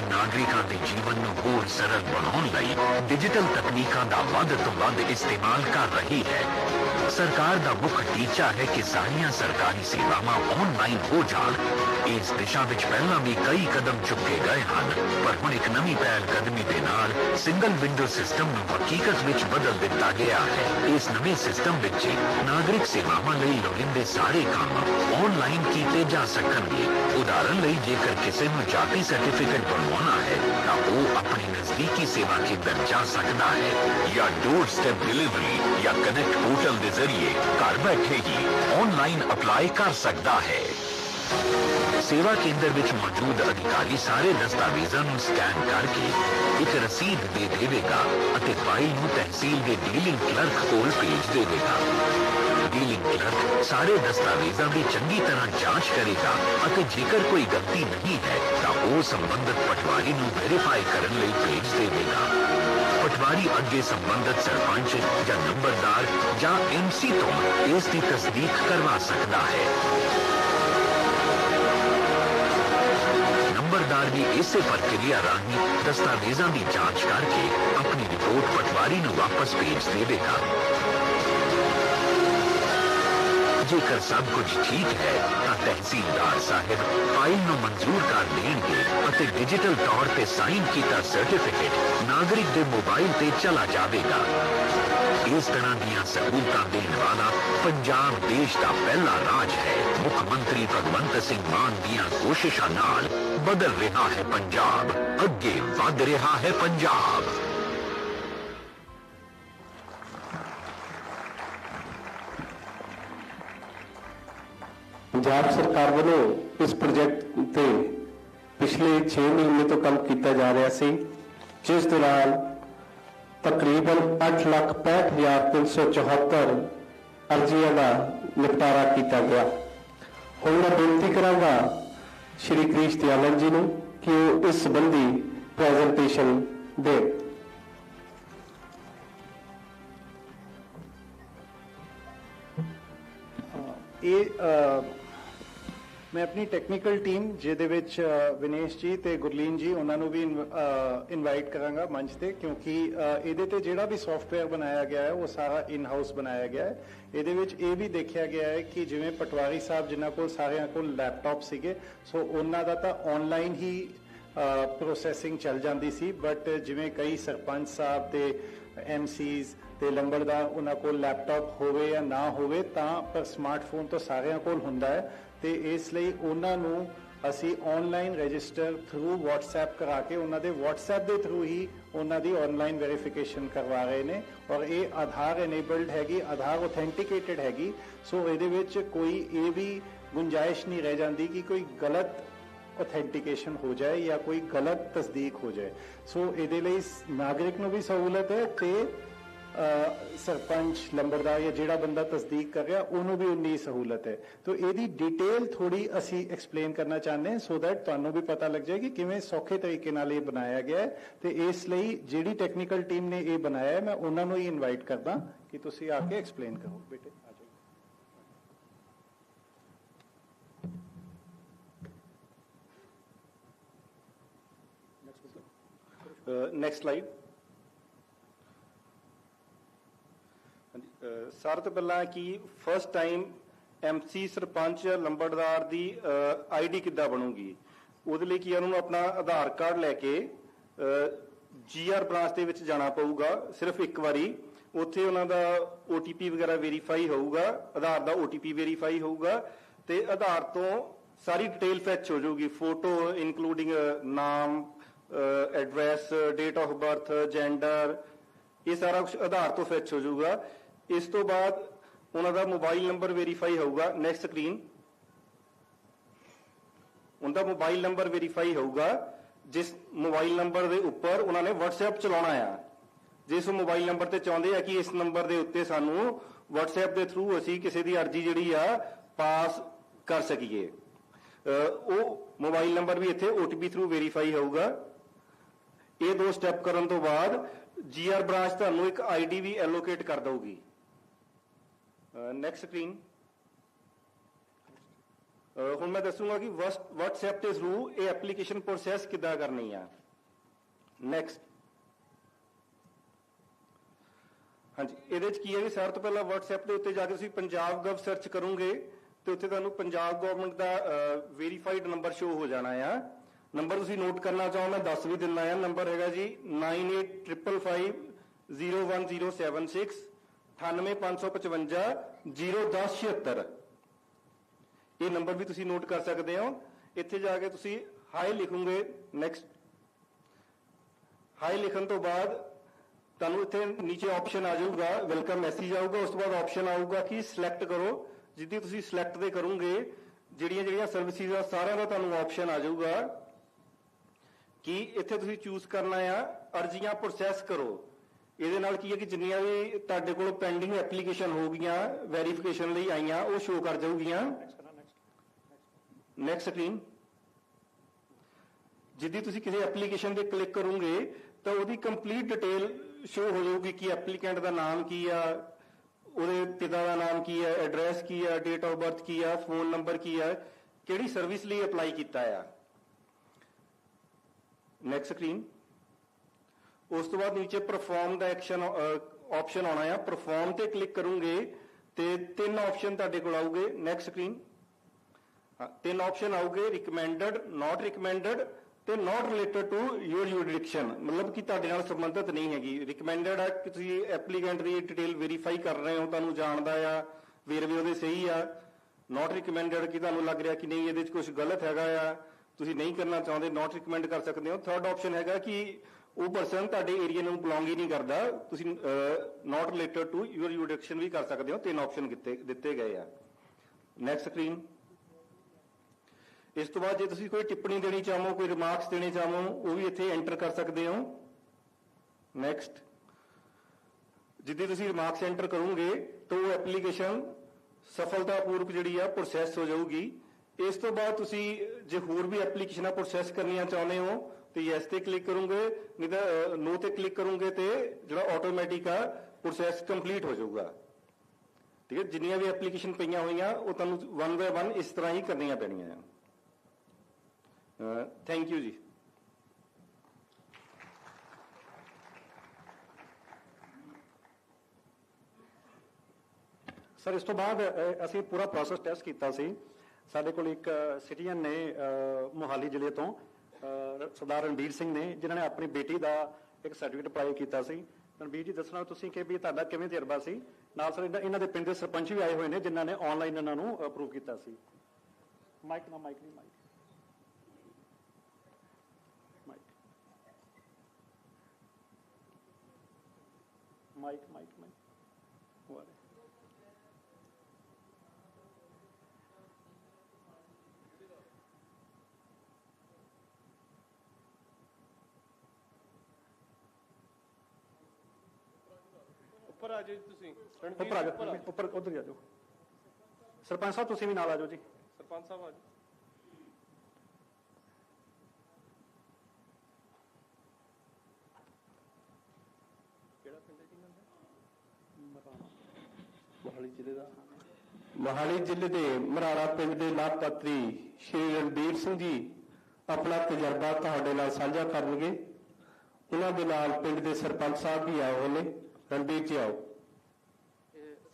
ਨਾਗਰਿਕਾਂ ਦੇ ਜੀਵਨ ਨੂੰ ਹੋਰ ਸਰਲ ਬਣਾਉਣ ਲਈ ਡਿਜੀਟਲ ਤਕਨੀਕਾਂ ਦਾ ਵੱਧ ਤੋਂ ਵੱਧ ਇਸਤੇਮਾਲ ਕਰ ਰਹੀ ਹੈ। ਸਰਕਾਰ ਦਾ ਮੁੱਖ ਟੀਚਾ ਹੈ ਕਿ ਸਾਰੀਆਂ ਸਰਕਾਰੀ ਸੇਵਾਵਾਂ ਆਨਲਾਈਨ ਹੋ ਜਾਣ। ਇਸ ਦਿਸ਼ਾ ਵਿੱਚ ਪਹਿਲਾਂ ਵੀ ਕਈ ਕਦਮ ਚੁੱਕੇ ਗਏ ਹਨ, ਪਰ ਹੁਣ ਇੱਕ ਨਵੀਂ ਪਹਿਲ ਕਦਮੀ ਦੇ ਨਾਲ ਸਿੰਗਲ ਵਿੰਡੋ ਸਿਸਟਮ ਨੂੰ ਹਕੀਕਤ ਵਿੱਚ ਬਦਲ ਦਿੱਤਾ ਗਿਆ ਹੈ। ਇਸ ਨਵੇਂ ਸਿਸਟਮ ਵਿੱਚ ਨਾਗਰਿਕ ਸੇਵਾਵਾਂ ਲਈ ਲੋੜੀਂਦੇ ਸਾਰੇ ਕੰਮ ਆਨਲਾਈਨ ਕੀਤੇ ਜਾ ਸਕਣਗੇ। ਉਦਾਹਰਨ ਲਈ, ਜੇਕਰ ਕਿਸੇ ਨੂੰ ਜਾਤੀ ਸਰਟੀਫਿਕੇਟ ਬਣਵਾਉਣਾ ਹੈ, ਤਾਂ ਉਹ ਆਪਣੇ ਨਜ਼ਦੀਕੀ ਸੇਵਾ ਕੇਂਦਰ ਜਾ ਸਕਦਾ ਹੈ, ਜਾਂ ਡੋਰ ਸਟੈਪ ਡਿਲੀਵਰੀ ਜਾਂ ਕਨੈਕਟ ਪੋਰਟਲ ਦੇ ਜ਼ਰੀਏ ਘਰ ਬੈਠੇ ਹੀ ਆਨਲਾਈਨ ਅਪਲਾਈ ਕਰ ਸਕਦਾ ਹੈ। ਸੇਵਾ ਕੇਂਦਰ ਵਿੱਚ ਮੌਜੂਦ ਅਧਿਕਾਰੀ ਸਾਰੇ ਦਸਤਾਵੇਜ਼ਾਂ ਨੂੰ ਸਕੈਨ ਕਰਕੇ ਇੱਕ ਰਸੀਦ ਦੇ ਦੇਵੇਗਾ ਅਤੇ ਫਾਈਲ ਨੂੰ ਤਹਿਸੀਲ ਦੇ ਡੀਲਿੰਗ ਕਲਰਕ ਕੋਲ ਭੇਜ ਦੇਵੇਗਾ ਡੀਲਿੰਗ ਕਲਰਕ ਸਾਰੇ ਦਸਤਾਵੇਜ਼ਾਂ ਦੀ ਚੰਗੀ ਤਰ੍ਹਾਂ ਜਾਂਚ ਕਰੇਗਾ ਅਤੇ ਜੇਕਰ ਕੋਈ ਗਲਤੀ ਨਹੀਂ ਹੈ ਤਾਂ ਉਹ ਸੰਬੰਧਿਤ ਪਟਵਾਰੀ ਨੂੰ ਵੈਰੀਫਾਈ ਕਰਨ ਲਈ ਭੇਜ ਦੇਵੇਗਾ ਪਟਵਾਰੀ ਅੱਗੇ ਸੰਬੰਧਿਤ ਸਰਪੰਚ ਜਾਂ ਨੰਬਰਦਾਰ ਜਾਂ ਐਮਸੀ ਤੋਂ ਇਸ ਦੀ ਤਸਦੀਕ ਕਰਵਾ ਸਕਦਾ ਹੈ ਨੰਬਰਦਾਰ ਵੀ ਇਸੇ ਪ੍ਰਕਿਰਿਆ ਰਾਹੀਂ ਦਸਤਾਵੇਜ਼ਾਂ ਦੀ ਜਾਂਚ ਕਰਕੇ ਆਪਣੀ ਰਿਪੋਰਟ ਪਟਵਾਰੀ ਨੂੰ ਵਾਪਸ ਭੇਜ ਦੇਵੇਗਾ ਜੇਕਰ ਸਭ ਕੁਝ ਠੀਕ ਹੈ ਤਾਂ ਤਹਿਸੀਲਦਾਰ ਸਾਹਿਬ ਫਾਈਲ ਨੂੰ ਮਨਜ਼ੂਰ ਕਰ ਦੇਣਗੇ ਅਤੇ ਡਿਜੀਟਲ ਤੌਰ ਤੇ ਸਾਈਨ ਕੀਤਾ ਸਰਟੀਫਿਕੇਟ ਨਾਗਰਿਕ ਦੇ ਮੋਬਾਈਲ ਤੇ ਚਲਾ ਜਾਵੇਗਾ ਇਸ ਤਰ੍ਹਾਂ ਦੀਆਂ ਸਹੂਲਤਾਂ ਦੇਣ ਵਾਲਾ ਪੰਜਾਬ ਦੇਸ਼ ਦਾ ਪਹਿਲਾ ਰਾਜ ਹੈ ਮੁੱਖ ਮੰਤਰੀ ਭਗਵੰਤ ਸਿੰਘ ਮਾਨ ਦੀਆਂ ਕੋਸ਼ਿਸ਼ਾਂ ਨਾਲ ਬਦਲ ਰਿਹਾ ਹੈ ਪੰਜਾਬ ਅੱਗੇ ਵਧ ਰਿਹਾ ਹੈ ਪੰਜਾਬ ਪੰਜਾਬ ਸਰਕਾਰ ਵੱਲੋਂ ਇਸ ਪ੍ਰੋਜੈਕਟ ਤੇ ਪਿਛਲੇ 6 ਮਹੀਨੇ ਤੋਂ ਕੰਮ ਕੀਤਾ ਜਾ ਰਿਹਾ ਸੀ ਜਿਸ ਦੌਰਾਨ ਤਕਰੀਬਨ 865374 ਅਰਜ਼ੀਆਂ ਦਾ ਨਿਪਟਾਰਾ ਕੀਤਾ ਗਿਆ ਹੁਣ ਮੈਂ ਬੇਨਤੀ ਕਰਾਂਗਾ ਸ਼੍ਰੀ ਕ੍ਰਿਸ਼ ਦਿਆਲਨ ਜੀ ਨੂੰ ਕਿ ਉਹ ਇਸ ਸੰਬੰਧੀ ਪ੍ਰੈਜੈਂਟੇਸ਼ਨ ਦੇ ਇਹ ਮੈਂ ਆਪਣੀ ਟੈਕਨੀਕਲ ਟੀਮ ਜਿਹਦੇ ਵਿੱਚ ਵਿਨੇਸ਼ ਜੀ ਤੇ ਗੁਰਲੀਨ ਜੀ, ਉਹਨਾਂ ਨੂੰ ਵੀ ਇਨਵਾਈਟ ਕਰਾਂਗਾ ਮੰਚ ਤੇ, ਕਿਉਂਕਿ ਇਹਦੇ ਤੇ ਜਿਹੜਾ ਵੀ ਸੌਫਟਵੇਅਰ ਬਣਾਇਆ ਗਿਆ ਹੈ, ਉਹ ਸਾਰਾ ਇਨ ਹਾਊਸ ਬਣਾਇਆ ਗਿਆ ਹੈ। ਇਹਦੇ ਵਿੱਚ ਇਹ ਵੀ ਦੇਖਿਆ ਗਿਆ ਹੈ ਕਿ ਜਿਵੇਂ ਪਟਵਾਰੀ ਸਾਹਿਬ ਜਿਨ੍ਹਾਂ ਕੋਲ ਸਾਰਿਆਂ ਕੋਲ ਲੈਪਟਾਪ ਸੀਗੇ, ਸੋ ਉਹਨਾਂ ਦਾ ਤਾਂ ਆਨਲਾਈਨ ਹੀ ਪ੍ਰੋਸੈਸਿੰਗ ਚੱਲ ਜਾਂਦੀ ਸੀ ਬਟ ਜਿਵੇਂ ਕਈ ਸਰਪੰਚ ਸਾਹਿਬ ਤੇ ਐਮਸੀਜ਼ ਤੇ ਲੰਬੜਦਾਰ ਉਹਨਾਂ ਕੋਲ ਲੈਪਟਾਪ ਹੋਵੇ ਜਾਂ ਨਾ ਹੋਵੇ, ਤਾਂ ਪਰ ਸਮਾਰਟਫੋਨ ਤਾਂ ਸਾਰਿਆਂ ਕੋਲ ਹੁੰਦਾ ਹੈ। ਤੇ ਇਸ ਲਈ ਉਹਨਾਂ ਨੂੰ ਅਸੀਂ ਆਨਲਾਈਨ ਰਜਿਸਟਰ ਥਰੂ WhatsApp ਕਰਾ ਕੇ ਉਹਨਾਂ ਦੇ WhatsApp ਦੇ ਥਰੂ ਹੀ ਉਹਨਾਂ ਦੀ ਆਨਲਾਈਨ ਵੈਰੀਫਿਕੇਸ਼ਨ ਕਰਵਾ ਰਹੇ ਨੇ ਔਰ ਇਹ ਆਧਾਰ ਇਨੇਬਲਡ ਹੈਗੀ, ਆਧਾਰ ਆਥੈਂਟੀਕੇਟਡ ਹੈਗੀ, ਸੋ ਇਹਦੇ ਵਿੱਚ ਕੋਈ ਇਹ ਵੀ ਗੁੰਜਾਇਸ਼ ਨਹੀਂ ਰਹਿ ਜਾਂਦੀ ਕਿ ਕੋਈ ਗਲਤ ਆਥੈਂਟੀਕੇਸ਼ਨ ਹੋ ਜਾਏ ਜਾਂ ਕੋਈ ਗਲਤ ਤਸਦੀਕ ਹੋ ਜਾਏ। ਸੋ ਇਹਦੇ ਲਈ ਨਾਗਰਿਕ ਨੂੰ ਵੀ ਸਹੂਲਤ ਹੈ ਤੇ ਸਰਪੰਚ, ਲੰਬੜਦਾਰ ਜਾਂ ਜਿਹੜਾ ਬੰਦਾ ਤਸਦੀਕ ਕਰ ਰਿਹਾ, ਉਹਨੂੰ ਵੀ ਉਨੀ ਸਹੂਲਤ ਹੈ। ਤੋ ਇਹਦੀ ਡਿਟੇਲ ਥੋੜੀ ਅਸੀਂ ਐਕਸਪਲੇਨ ਕਰਨਾ ਚਾਹੁੰਦੇ ਹਾਂ ਸੋ ਦੈਟ ਤੁਹਾਨੂੰ ਵੀ ਪਤਾ ਲੱਗ ਜਾਏ ਕਿ ਕਿਵੇਂ ਸੌਖੇ ਤਰੀਕੇ ਨਾਲ ਇਹ ਬਣਾਇਆ ਗਿਆ ਹੈ। ਤੇ ਇਸ ਲਈ ਜਿਹੜੀ ਟੈਕਨੀਕਲ ਟੀਮ ਨੇ ਇਹ ਬਣਾਇਆ ਹੈ, ਮੈਂ ਉਹਨਾਂ ਨੂੰ ਹੀ ਇਨਵਾਈਟ ਕਰਦਾ ਕਿ ਤੁਸੀਂ ਆ ਕੇ ਐਕਸਪਲੇਨ ਕਰੋ। ਬੇਟੇ, ਆ ਜਾਓ। ਨੈਕਸਟ ਸਲਾਈਡ ਸਰ ਤੋਂ ਪਹਿਲਾਂ ਕਿ ਫਸਟ ਟਾਈਮ ਐਮਸੀ ਸਰਪੰਚ ਜਾਂ ਲੰਬੜਦਾਰ ਦੀ ਆਈਡੀ ਕਿੱਦਾਂ ਬਣੂਗੀ? ਉਹਦੇ ਲਈ ਕੀ ਉਹਨਾਂ ਆਪਣਾ ਆਧਾਰ ਕਾਰਡ ਲੈ ਕੇ ਜੀਆਰ ਬ੍ਰਾਂਚ ਦੇ ਵਿੱਚ ਜਾਣਾ ਪਊਗਾ, ਸਿਰਫ ਇੱਕ ਵਾਰੀ। ਉੱਥੇ ਉਹਨਾਂ ਦਾ OTP ਵਗੈਰਾ ਵੈਰੀਫਾਈ ਹੋਊਗਾ, ਆਧਾਰ ਦਾ OTP ਵੈਰੀਫਾਈ ਹੋਊਗਾ, ਤੇ ਆਧਾਰ ਤੋਂ ਸਾਰੀ ਡਿਟੇਲ ਫੈਚ ਹੋ ਜਾਊਗੀ। ਫੋਟੋ ਇਨਕਲੂਡਿੰਗ ਨਾਮ address date of birth gender ਇਹ ਸਾਰਾ ਕੁਝ ਆਧਾਰ ਤੋਂ ਫੈਚ ਹੋ ਜਾਊਗਾ। ਇਸ ਤੋਂ ਬਾਅਦ ਉਹਨਾਂ ਦਾ ਮੋਬਾਈਲ ਨੰਬਰ ਵੈਰੀਫਾਈ ਹੋਊਗਾ ਨੈਕਸਟ ਸਕਰੀਨ ਉਹਦਾ ਮੋਬਾਈਲ ਨੰਬਰ ਵੈਰੀਫਾਈ ਹੋਊਗਾ, ਜਿਸ ਮੋਬਾਈਲ ਨੰਬਰ ਦੇ ਉੱਪਰ ਉਹਨਾਂ ਨੇ WhatsApp ਚਲਾਉਣਾ ਆ। ਜਿਸ ਮੋਬਾਈਲ ਨੰਬਰ ਤੇ ਚਾਹੁੰਦੇ ਆ ਕਿ ਇਸ ਨੰਬਰ ਦੇ ਉੱਤੇ ਸਾਨੂੰ WhatsApp ਦੇ ਥਰੂ ਅਸੀਂ ਕਿਸੇ ਦੀ ਅਰਜ਼ੀ ਜਿਹੜੀ ਆ ਪਾਸ ਕਰ ਸਕੀਏ। ਉਹ ਮੋਬਾਈਲ ਨੰਬਰ ਵੀ ਇੱਥੇ OTP ਥਰੂ ਵੈਰੀਫਾਈ ਹੋਊਗਾ। ਇਹ ਦੋ ਸਟੈਪ ਕਰਨ ਤੋਂ ਬਾਅਦ ਜੀਆਰ ਬ੍ਰਾਂਚ ਤੁਹਾਨੂੰ ਇੱਕ ਆਈਡੀ ਵੀ ਐਲੋਕੇਟ ਕਰ ਦਊਗੀ। ਨੈਕਸਟ ਸਕਰੀਨ ਹੁਣ ਮੈਂ ਦੱਸੂਗਾ ਕਿ WhatsApp ਦੇ ਥਰੂ ਇਹ ਐਪਲੀਕੇਸ਼ਨ ਪ੍ਰੋਸੈਸ ਕਿੱਦਾਂ ਕਰਨੀ ਆ। ਨੈਕਸਟ ਹਾਂਜੀ, ਇਹਦੇ ਵਿੱਚ ਕੀ ਹੈ ਕਿ ਸਾਰਿਆਂ ਤੋਂ ਪਹਿਲਾਂ WhatsApp ਦੇ ਉੱਤੇ ਜਾ ਕੇ ਤੁਸੀਂ ਪੰਜਾਬ ਗਵ ਸਰਚ ਕਰੋਗੇ ਤੇ ਉੱਥੇ ਤੁਹਾਨੂੰ ਪੰਜਾਬ ਗਵਰਨਮੈਂਟ ਦਾ ਵੈਰੀਫਾਈਡ ਨੰਬਰ ਸ਼ੋ ਹੋ ਜਾਣਾ ਆ। ਨੰਬਰ ਤੁਸੀਂ ਨੋਟ ਕਰਨਾ ਚਾਹੋ, ਮੈਂ ਦੱਸ ਵੀ ਦਿੰਦਾ ਆ। ਨੰਬਰ ਹੈਗਾ ਜੀ 9855501076 98555 01076 ਇਹ ਨੰਬਰ ਵੀ ਤੁਸੀਂ ਨੋਟ ਕਰ ਸਕਦੇ ਹੋ ਇੱਥੇ ਜਾ ਕੇ ਤੁਸੀਂ ਹਾਈ ਲਿਖੋਗੇ ਨੈਕਸਟ ਹਾਈ ਲਿਖਣ ਤੋਂ ਬਾਅਦ ਤੁਹਾਨੂੰ ਇੱਥੇ ਨੀਚੇ ਆਪਸ਼ਨ ਆ ਜਾਊਗਾ ਵੈਲਕਮ ਮੈਸੇਜ ਆਊਗਾ ਉਸ ਤੋਂ ਬਾਅਦ ਆਪਸ਼ਨ ਆਊਗਾ ਕਿ ਸਿਲੈਕਟ ਕਰੋ ਜਿੱਦੀ ਤੁਸੀਂ ਸਿਲੈਕਟ ਦੇ ਕਰੋਗੇ ਜਿਹੜੀਆਂ ਜਿਹੜੀਆਂ ਸਰਵਿਸਿਜ਼ ਆ ਸਾਰਿਆਂ ਦਾ ਤੁਹਾਨੂੰ ਆਪਸ਼ਨ ਆ ਜਾਊਗਾ ਕਿ ਇੱਥੇ ਤੁਸੀਂ ਚੂਜ਼ ਕਰਨਾ ਆ ਅਰਜ਼ੀਆਂ ਪ੍ਰੋਸੈਸ ਕਰੋ ਇਹਦੇ ਨਾਲ ਕੀ ਹੈ ਕਿ ਜਿੰਨੀਆਂ ਵੀ ਤੁਹਾਡੇ ਕੋਲ ਪੈਂਡਿੰਗ ਐਪਲੀਕੇਸ਼ਨ ਹੋ ਗਈਆਂ ਵੈਰੀਫਿਕੇਸ਼ਨ ਲਈ ਆਈਆਂ, ਉਹ ਸ਼ੋ ਕਰ ਜਾਊਗੀਆਂ। ਨੈਕਸਟ ਸਕਰੀਨ ਜਿੱਦੀ ਤੁਸੀਂ ਕਿਸੇ ਐਪਲੀਕੇਸ਼ਨ ਤੇ ਕਲਿੱਕ ਕਰੋਗੇ, ਤਾਂ ਉਹਦੀ ਕੰਪਲੀਟ ਡਿਟੇਲ ਸ਼ੋ ਹੋ ਜਾਊਗੀ ਕਿ ਐਪਲੀਕੈਂਟ ਦਾ ਨਾਮ ਕੀ ਆ, ਉਹਦੇ ਪਿਤਾ ਦਾ ਨਾਮ ਕੀ ਆ ਐਡਰੈਸ ਕੀ ਆ ਡੇਟ ਆਫ ਬਰਥ ਕੀ ਆ ਫੋਨ ਨੰਬਰ ਕੀ ਆ, ਕਿਹੜੀ ਸਰਵਿਸ ਲਈ ਅਪਲਾਈ ਕੀਤਾ ਆ। ਨੈਕਸਟ ਸਕਰੀਨ ਉਸ ਤੋਂ ਬਾਅਦ ਨੀਚੇ ਪਰਫਾਰਮ ਦਾ ਐਕਸ਼ਨ ਆਪਸ਼ਨ ਆਉਣਾ ਆ। ਪਰਫਾਰਮ ਤੇ ਕਲਿੱਕ ਕਰੋਗੇ ਤੇ ਤਿੰਨ ਆਪਸ਼ਨ ਤੁਹਾਡੇ ਕੋਲ ਆਉਗੇ ਨੈਕਸਟ ਸਕਰੀਨ ਤਿੰਨ ਆਪਸ਼ਨ ਆਉਗੇ ਰਿਕਮੈਂਡਡ ਨਾਟ ਰਿਕਮੈਂਡਡ ਤੇ not related to your jurisdiction ਮਤਲਬ ਕਿ ਤੁਹਾਡੇ ਨਾਲ ਸੰਬੰਧਿਤ ਨਹੀਂ ਹੈਗੀ। ਰਿਕਮੈਂਡਡ ਹੈ ਕਿ ਤੁਸੀਂ ਐਪਲੀਕੈਂਟ ਦੀ ਡਿਟੇਲ ਵੈਰੀਫਾਈ ਕਰ ਰਹੇ ਹੋ, ਤੁਹਾਨੂੰ ਜਾਣਦਾ ਆ, ਵੇਰਵੇ ਉਹਦੇ ਸਹੀ ਆ। ਨਾਟ ਰਿਕਮੈਂਡਡ ਕਿ ਤੁਹਾਨੂੰ ਲੱਗ ਰਿਹਾ ਕਿ ਨਹੀਂ, ਇਹਦੇ ਵਿੱਚ ਕੁਝ ਗਲਤ ਹੈਗਾ ਆ। ਤੁਸੀਂ ਨਹੀਂ ਕਰਨਾ ਚਾਹੁੰਦੇ ਨਾਟ ਰਿਕਮੈਂਡ ਕਰ ਸਕਦੇ ਹੋ। ਥਰਡ ਆਪਸ਼ਨ ਹੈਗਾ ਕਿ ਉਹ ਪਰਸਨ ਤੁਹਾਡੇ ਏਰੀਆ ਨੂੰ ਬਿਲੋਂਗ ਹੀ ਨਹੀਂ ਕਰਦਾ। ਤੁਸੀਂ not related to your jurisdiction ਵੀ ਕਰ ਸਕਦੇ ਹੋ। ਤਿੰਨ ਆਪਸ਼ਨ ਦਿੱਤੇ ਦਿੱਤੇ ਗਏ ਆ। ਨੈਕਸਟ ਸਕਰੀਨ ਇਸ ਤੋਂ ਬਾਅਦ ਜੇ ਤੁਸੀਂ ਕੋਈ ਟਿੱਪਣੀ ਦੇਣੀ ਚਾਹੋ, ਕੋਈ ਰਿਮਾਰਕਸ ਦੇਣੇ ਚਾਹੋ, ਉਹ ਵੀ ਇੱਥੇ ਐਂਟਰ ਕਰ ਸਕਦੇ ਹੋ। ਨੈਕਸਟ ਜਿੱਦੀ ਤੁਸੀਂ ਰਿਮਾਰਕਸ ਐਂਟਰ ਕਰੋਗੇ, ਤਾਂ ਉਹ ਐਪਲੀਕੇਸ਼ਨ ਸਫਲਤਾਪੂਰਵਕ ਜਿਹੜੀ ਆ ਪ੍ਰੋਸੈਸ ਹੋ ਜਾਊਗੀ। ਇਸ ਤੋਂ ਬਾਅਦ ਤੁਸੀਂ, ਜੇ ਹੋਰ ਵੀ ਐਪਲੀਕੇਸ਼ਨਾਂ ਪ੍ਰੋਸੈਸ ਕਰਨੀਆਂ ਚਾਹੁੰਦੇ ਹੋ ਤੇ ਯੈਸ ਤੇ ਕਲਿੱਕ ਕਰੋਗੇ, ਨਹੀਂ ਤਾਂ ਨੋ ਤੇ ਕਲਿੱਕ ਕਰੋਗੇ ਤੇ ਜਿਹੜਾ ਆਟੋਮੈਟਿਕ ਆ ਪ੍ਰੋਸੈਸ ਕੰਪਲੀਟ ਹੋ ਜਾਊਗਾ। ਠੀਕ ਹੈ, ਜਿੰਨੀਆਂ ਵੀ ਐਪਲੀਕੇਸ਼ਨ ਪਈਆਂ ਹੋਈਆਂ, ਉਹ ਤੁਹਾਨੂੰ ਵਨ ਬਾਏ ਵਨ ਇਸ ਤਰ੍ਹਾਂ ਹੀ ਕਰਨੀਆਂ ਪੈਣੀਆਂ ਆ। ਥੈਂਕ ਯੂ ਜੀ। ਸਰ, ਇਸ ਤੋਂ ਬਾਅਦ ਅਸੀਂ ਪੂਰਾ ਪ੍ਰੋਸੈਸ ਟੈਸਟ ਕੀਤਾ ਸੀ। ਸਾਡੇ ਕੋਲ ਇੱਕ ਸਿਟੀਜ਼ਨ ਨੇ ਮੋਹਾਲੀ ਜ਼ਿਲ੍ਹੇ ਤੋਂ ਸਰਦਾਰ ਰਣਬੀਰ ਸਿੰਘ ਨੇ, ਜਿਨ੍ਹਾਂ ਨੇ ਆਪਣੀ ਬੇਟੀ ਦਾ ਇੱਕ ਸਰਟੀਫਿਕੇਟ ਅਪਲਾਈ ਕੀਤਾ ਸੀ। ਰਣਬੀਰ ਜੀ, ਦੱਸਣਾ ਤੁਸੀਂ ਕਿ ਵੀ ਤੁਹਾਡਾ ਕਿਵੇਂ ਤਜਰਬਾ ਸੀ? ਨਾਲ ਸਰ, ਇਹਨਾਂ ਦੇ ਪਿੰਡ ਦੇ ਸਰਪੰਚ ਵੀ ਆਏ ਹੋਏ ਨੇ, ਜਿਨ੍ਹਾਂ ਨੇ ਆਨਲਾਈਨ ਇਹਨਾਂ ਨੂੰ ਅਪਰੂਵ ਕੀਤਾ ਸੀ। ਮਾਈਕ ਨਾ ਮਾਈਕ ਨਹੀਂ ਮਾਈਕ ਮਾਈਕ ਮਾਈਕ ਮਾਈਕ ਵਾਰੇ ਉੱਪਰ ਆ ਜਾਓ ਜੀ ਤੁਸੀਂ। ਉੱਪਰ ਆ ਜਾਓ ਉੱਪਰ ਉਧਰ ਹੀ ਆ ਜਾਓ। ਸਰਪੰਚ ਸਾਹਿਬ ਤੁਸੀਂ ਵੀ ਨਾਲ ਆ ਜਾਓ ਜੀ। ਸਰਪੰਚ ਸਾਹਿਬ ਆ ਜਾਓ। ਕਿਹੜਾ ਪਿੰਡ ਹੈ ਜੀ ਇਹਨਾਂ ਦਾ? ਮੋਹਾਲੀ ਜ਼ਿਲ੍ਹੇ ਦਾ। ਮੋਹਾਲੀ ਜ਼ਿਲ੍ਹੇ ਦੇ ਮਰਾੜਾ ਪਿੰਡ ਦੇ ਲਾਭਪਾਤਰੀ ਸ਼੍ਰੀ ਰਣਬੀਰ ਸਿੰਘ ਜੀ ਆਪਣਾ ਤਜਰਬਾ ਤੁਹਾਡੇ ਨਾਲ ਸਾਂਝਾ ਕਰਨਗੇ। ਉਹਨਾਂ ਦੇ ਨਾਲ ਪਿੰਡ ਦੇ ਸਰਪੰਚ ਸਾਹਿਬ ਵੀ ਆਏ ਹੋਏ ਨੇ। ਰਣਬੀਰ ਜੀ ਆਓ।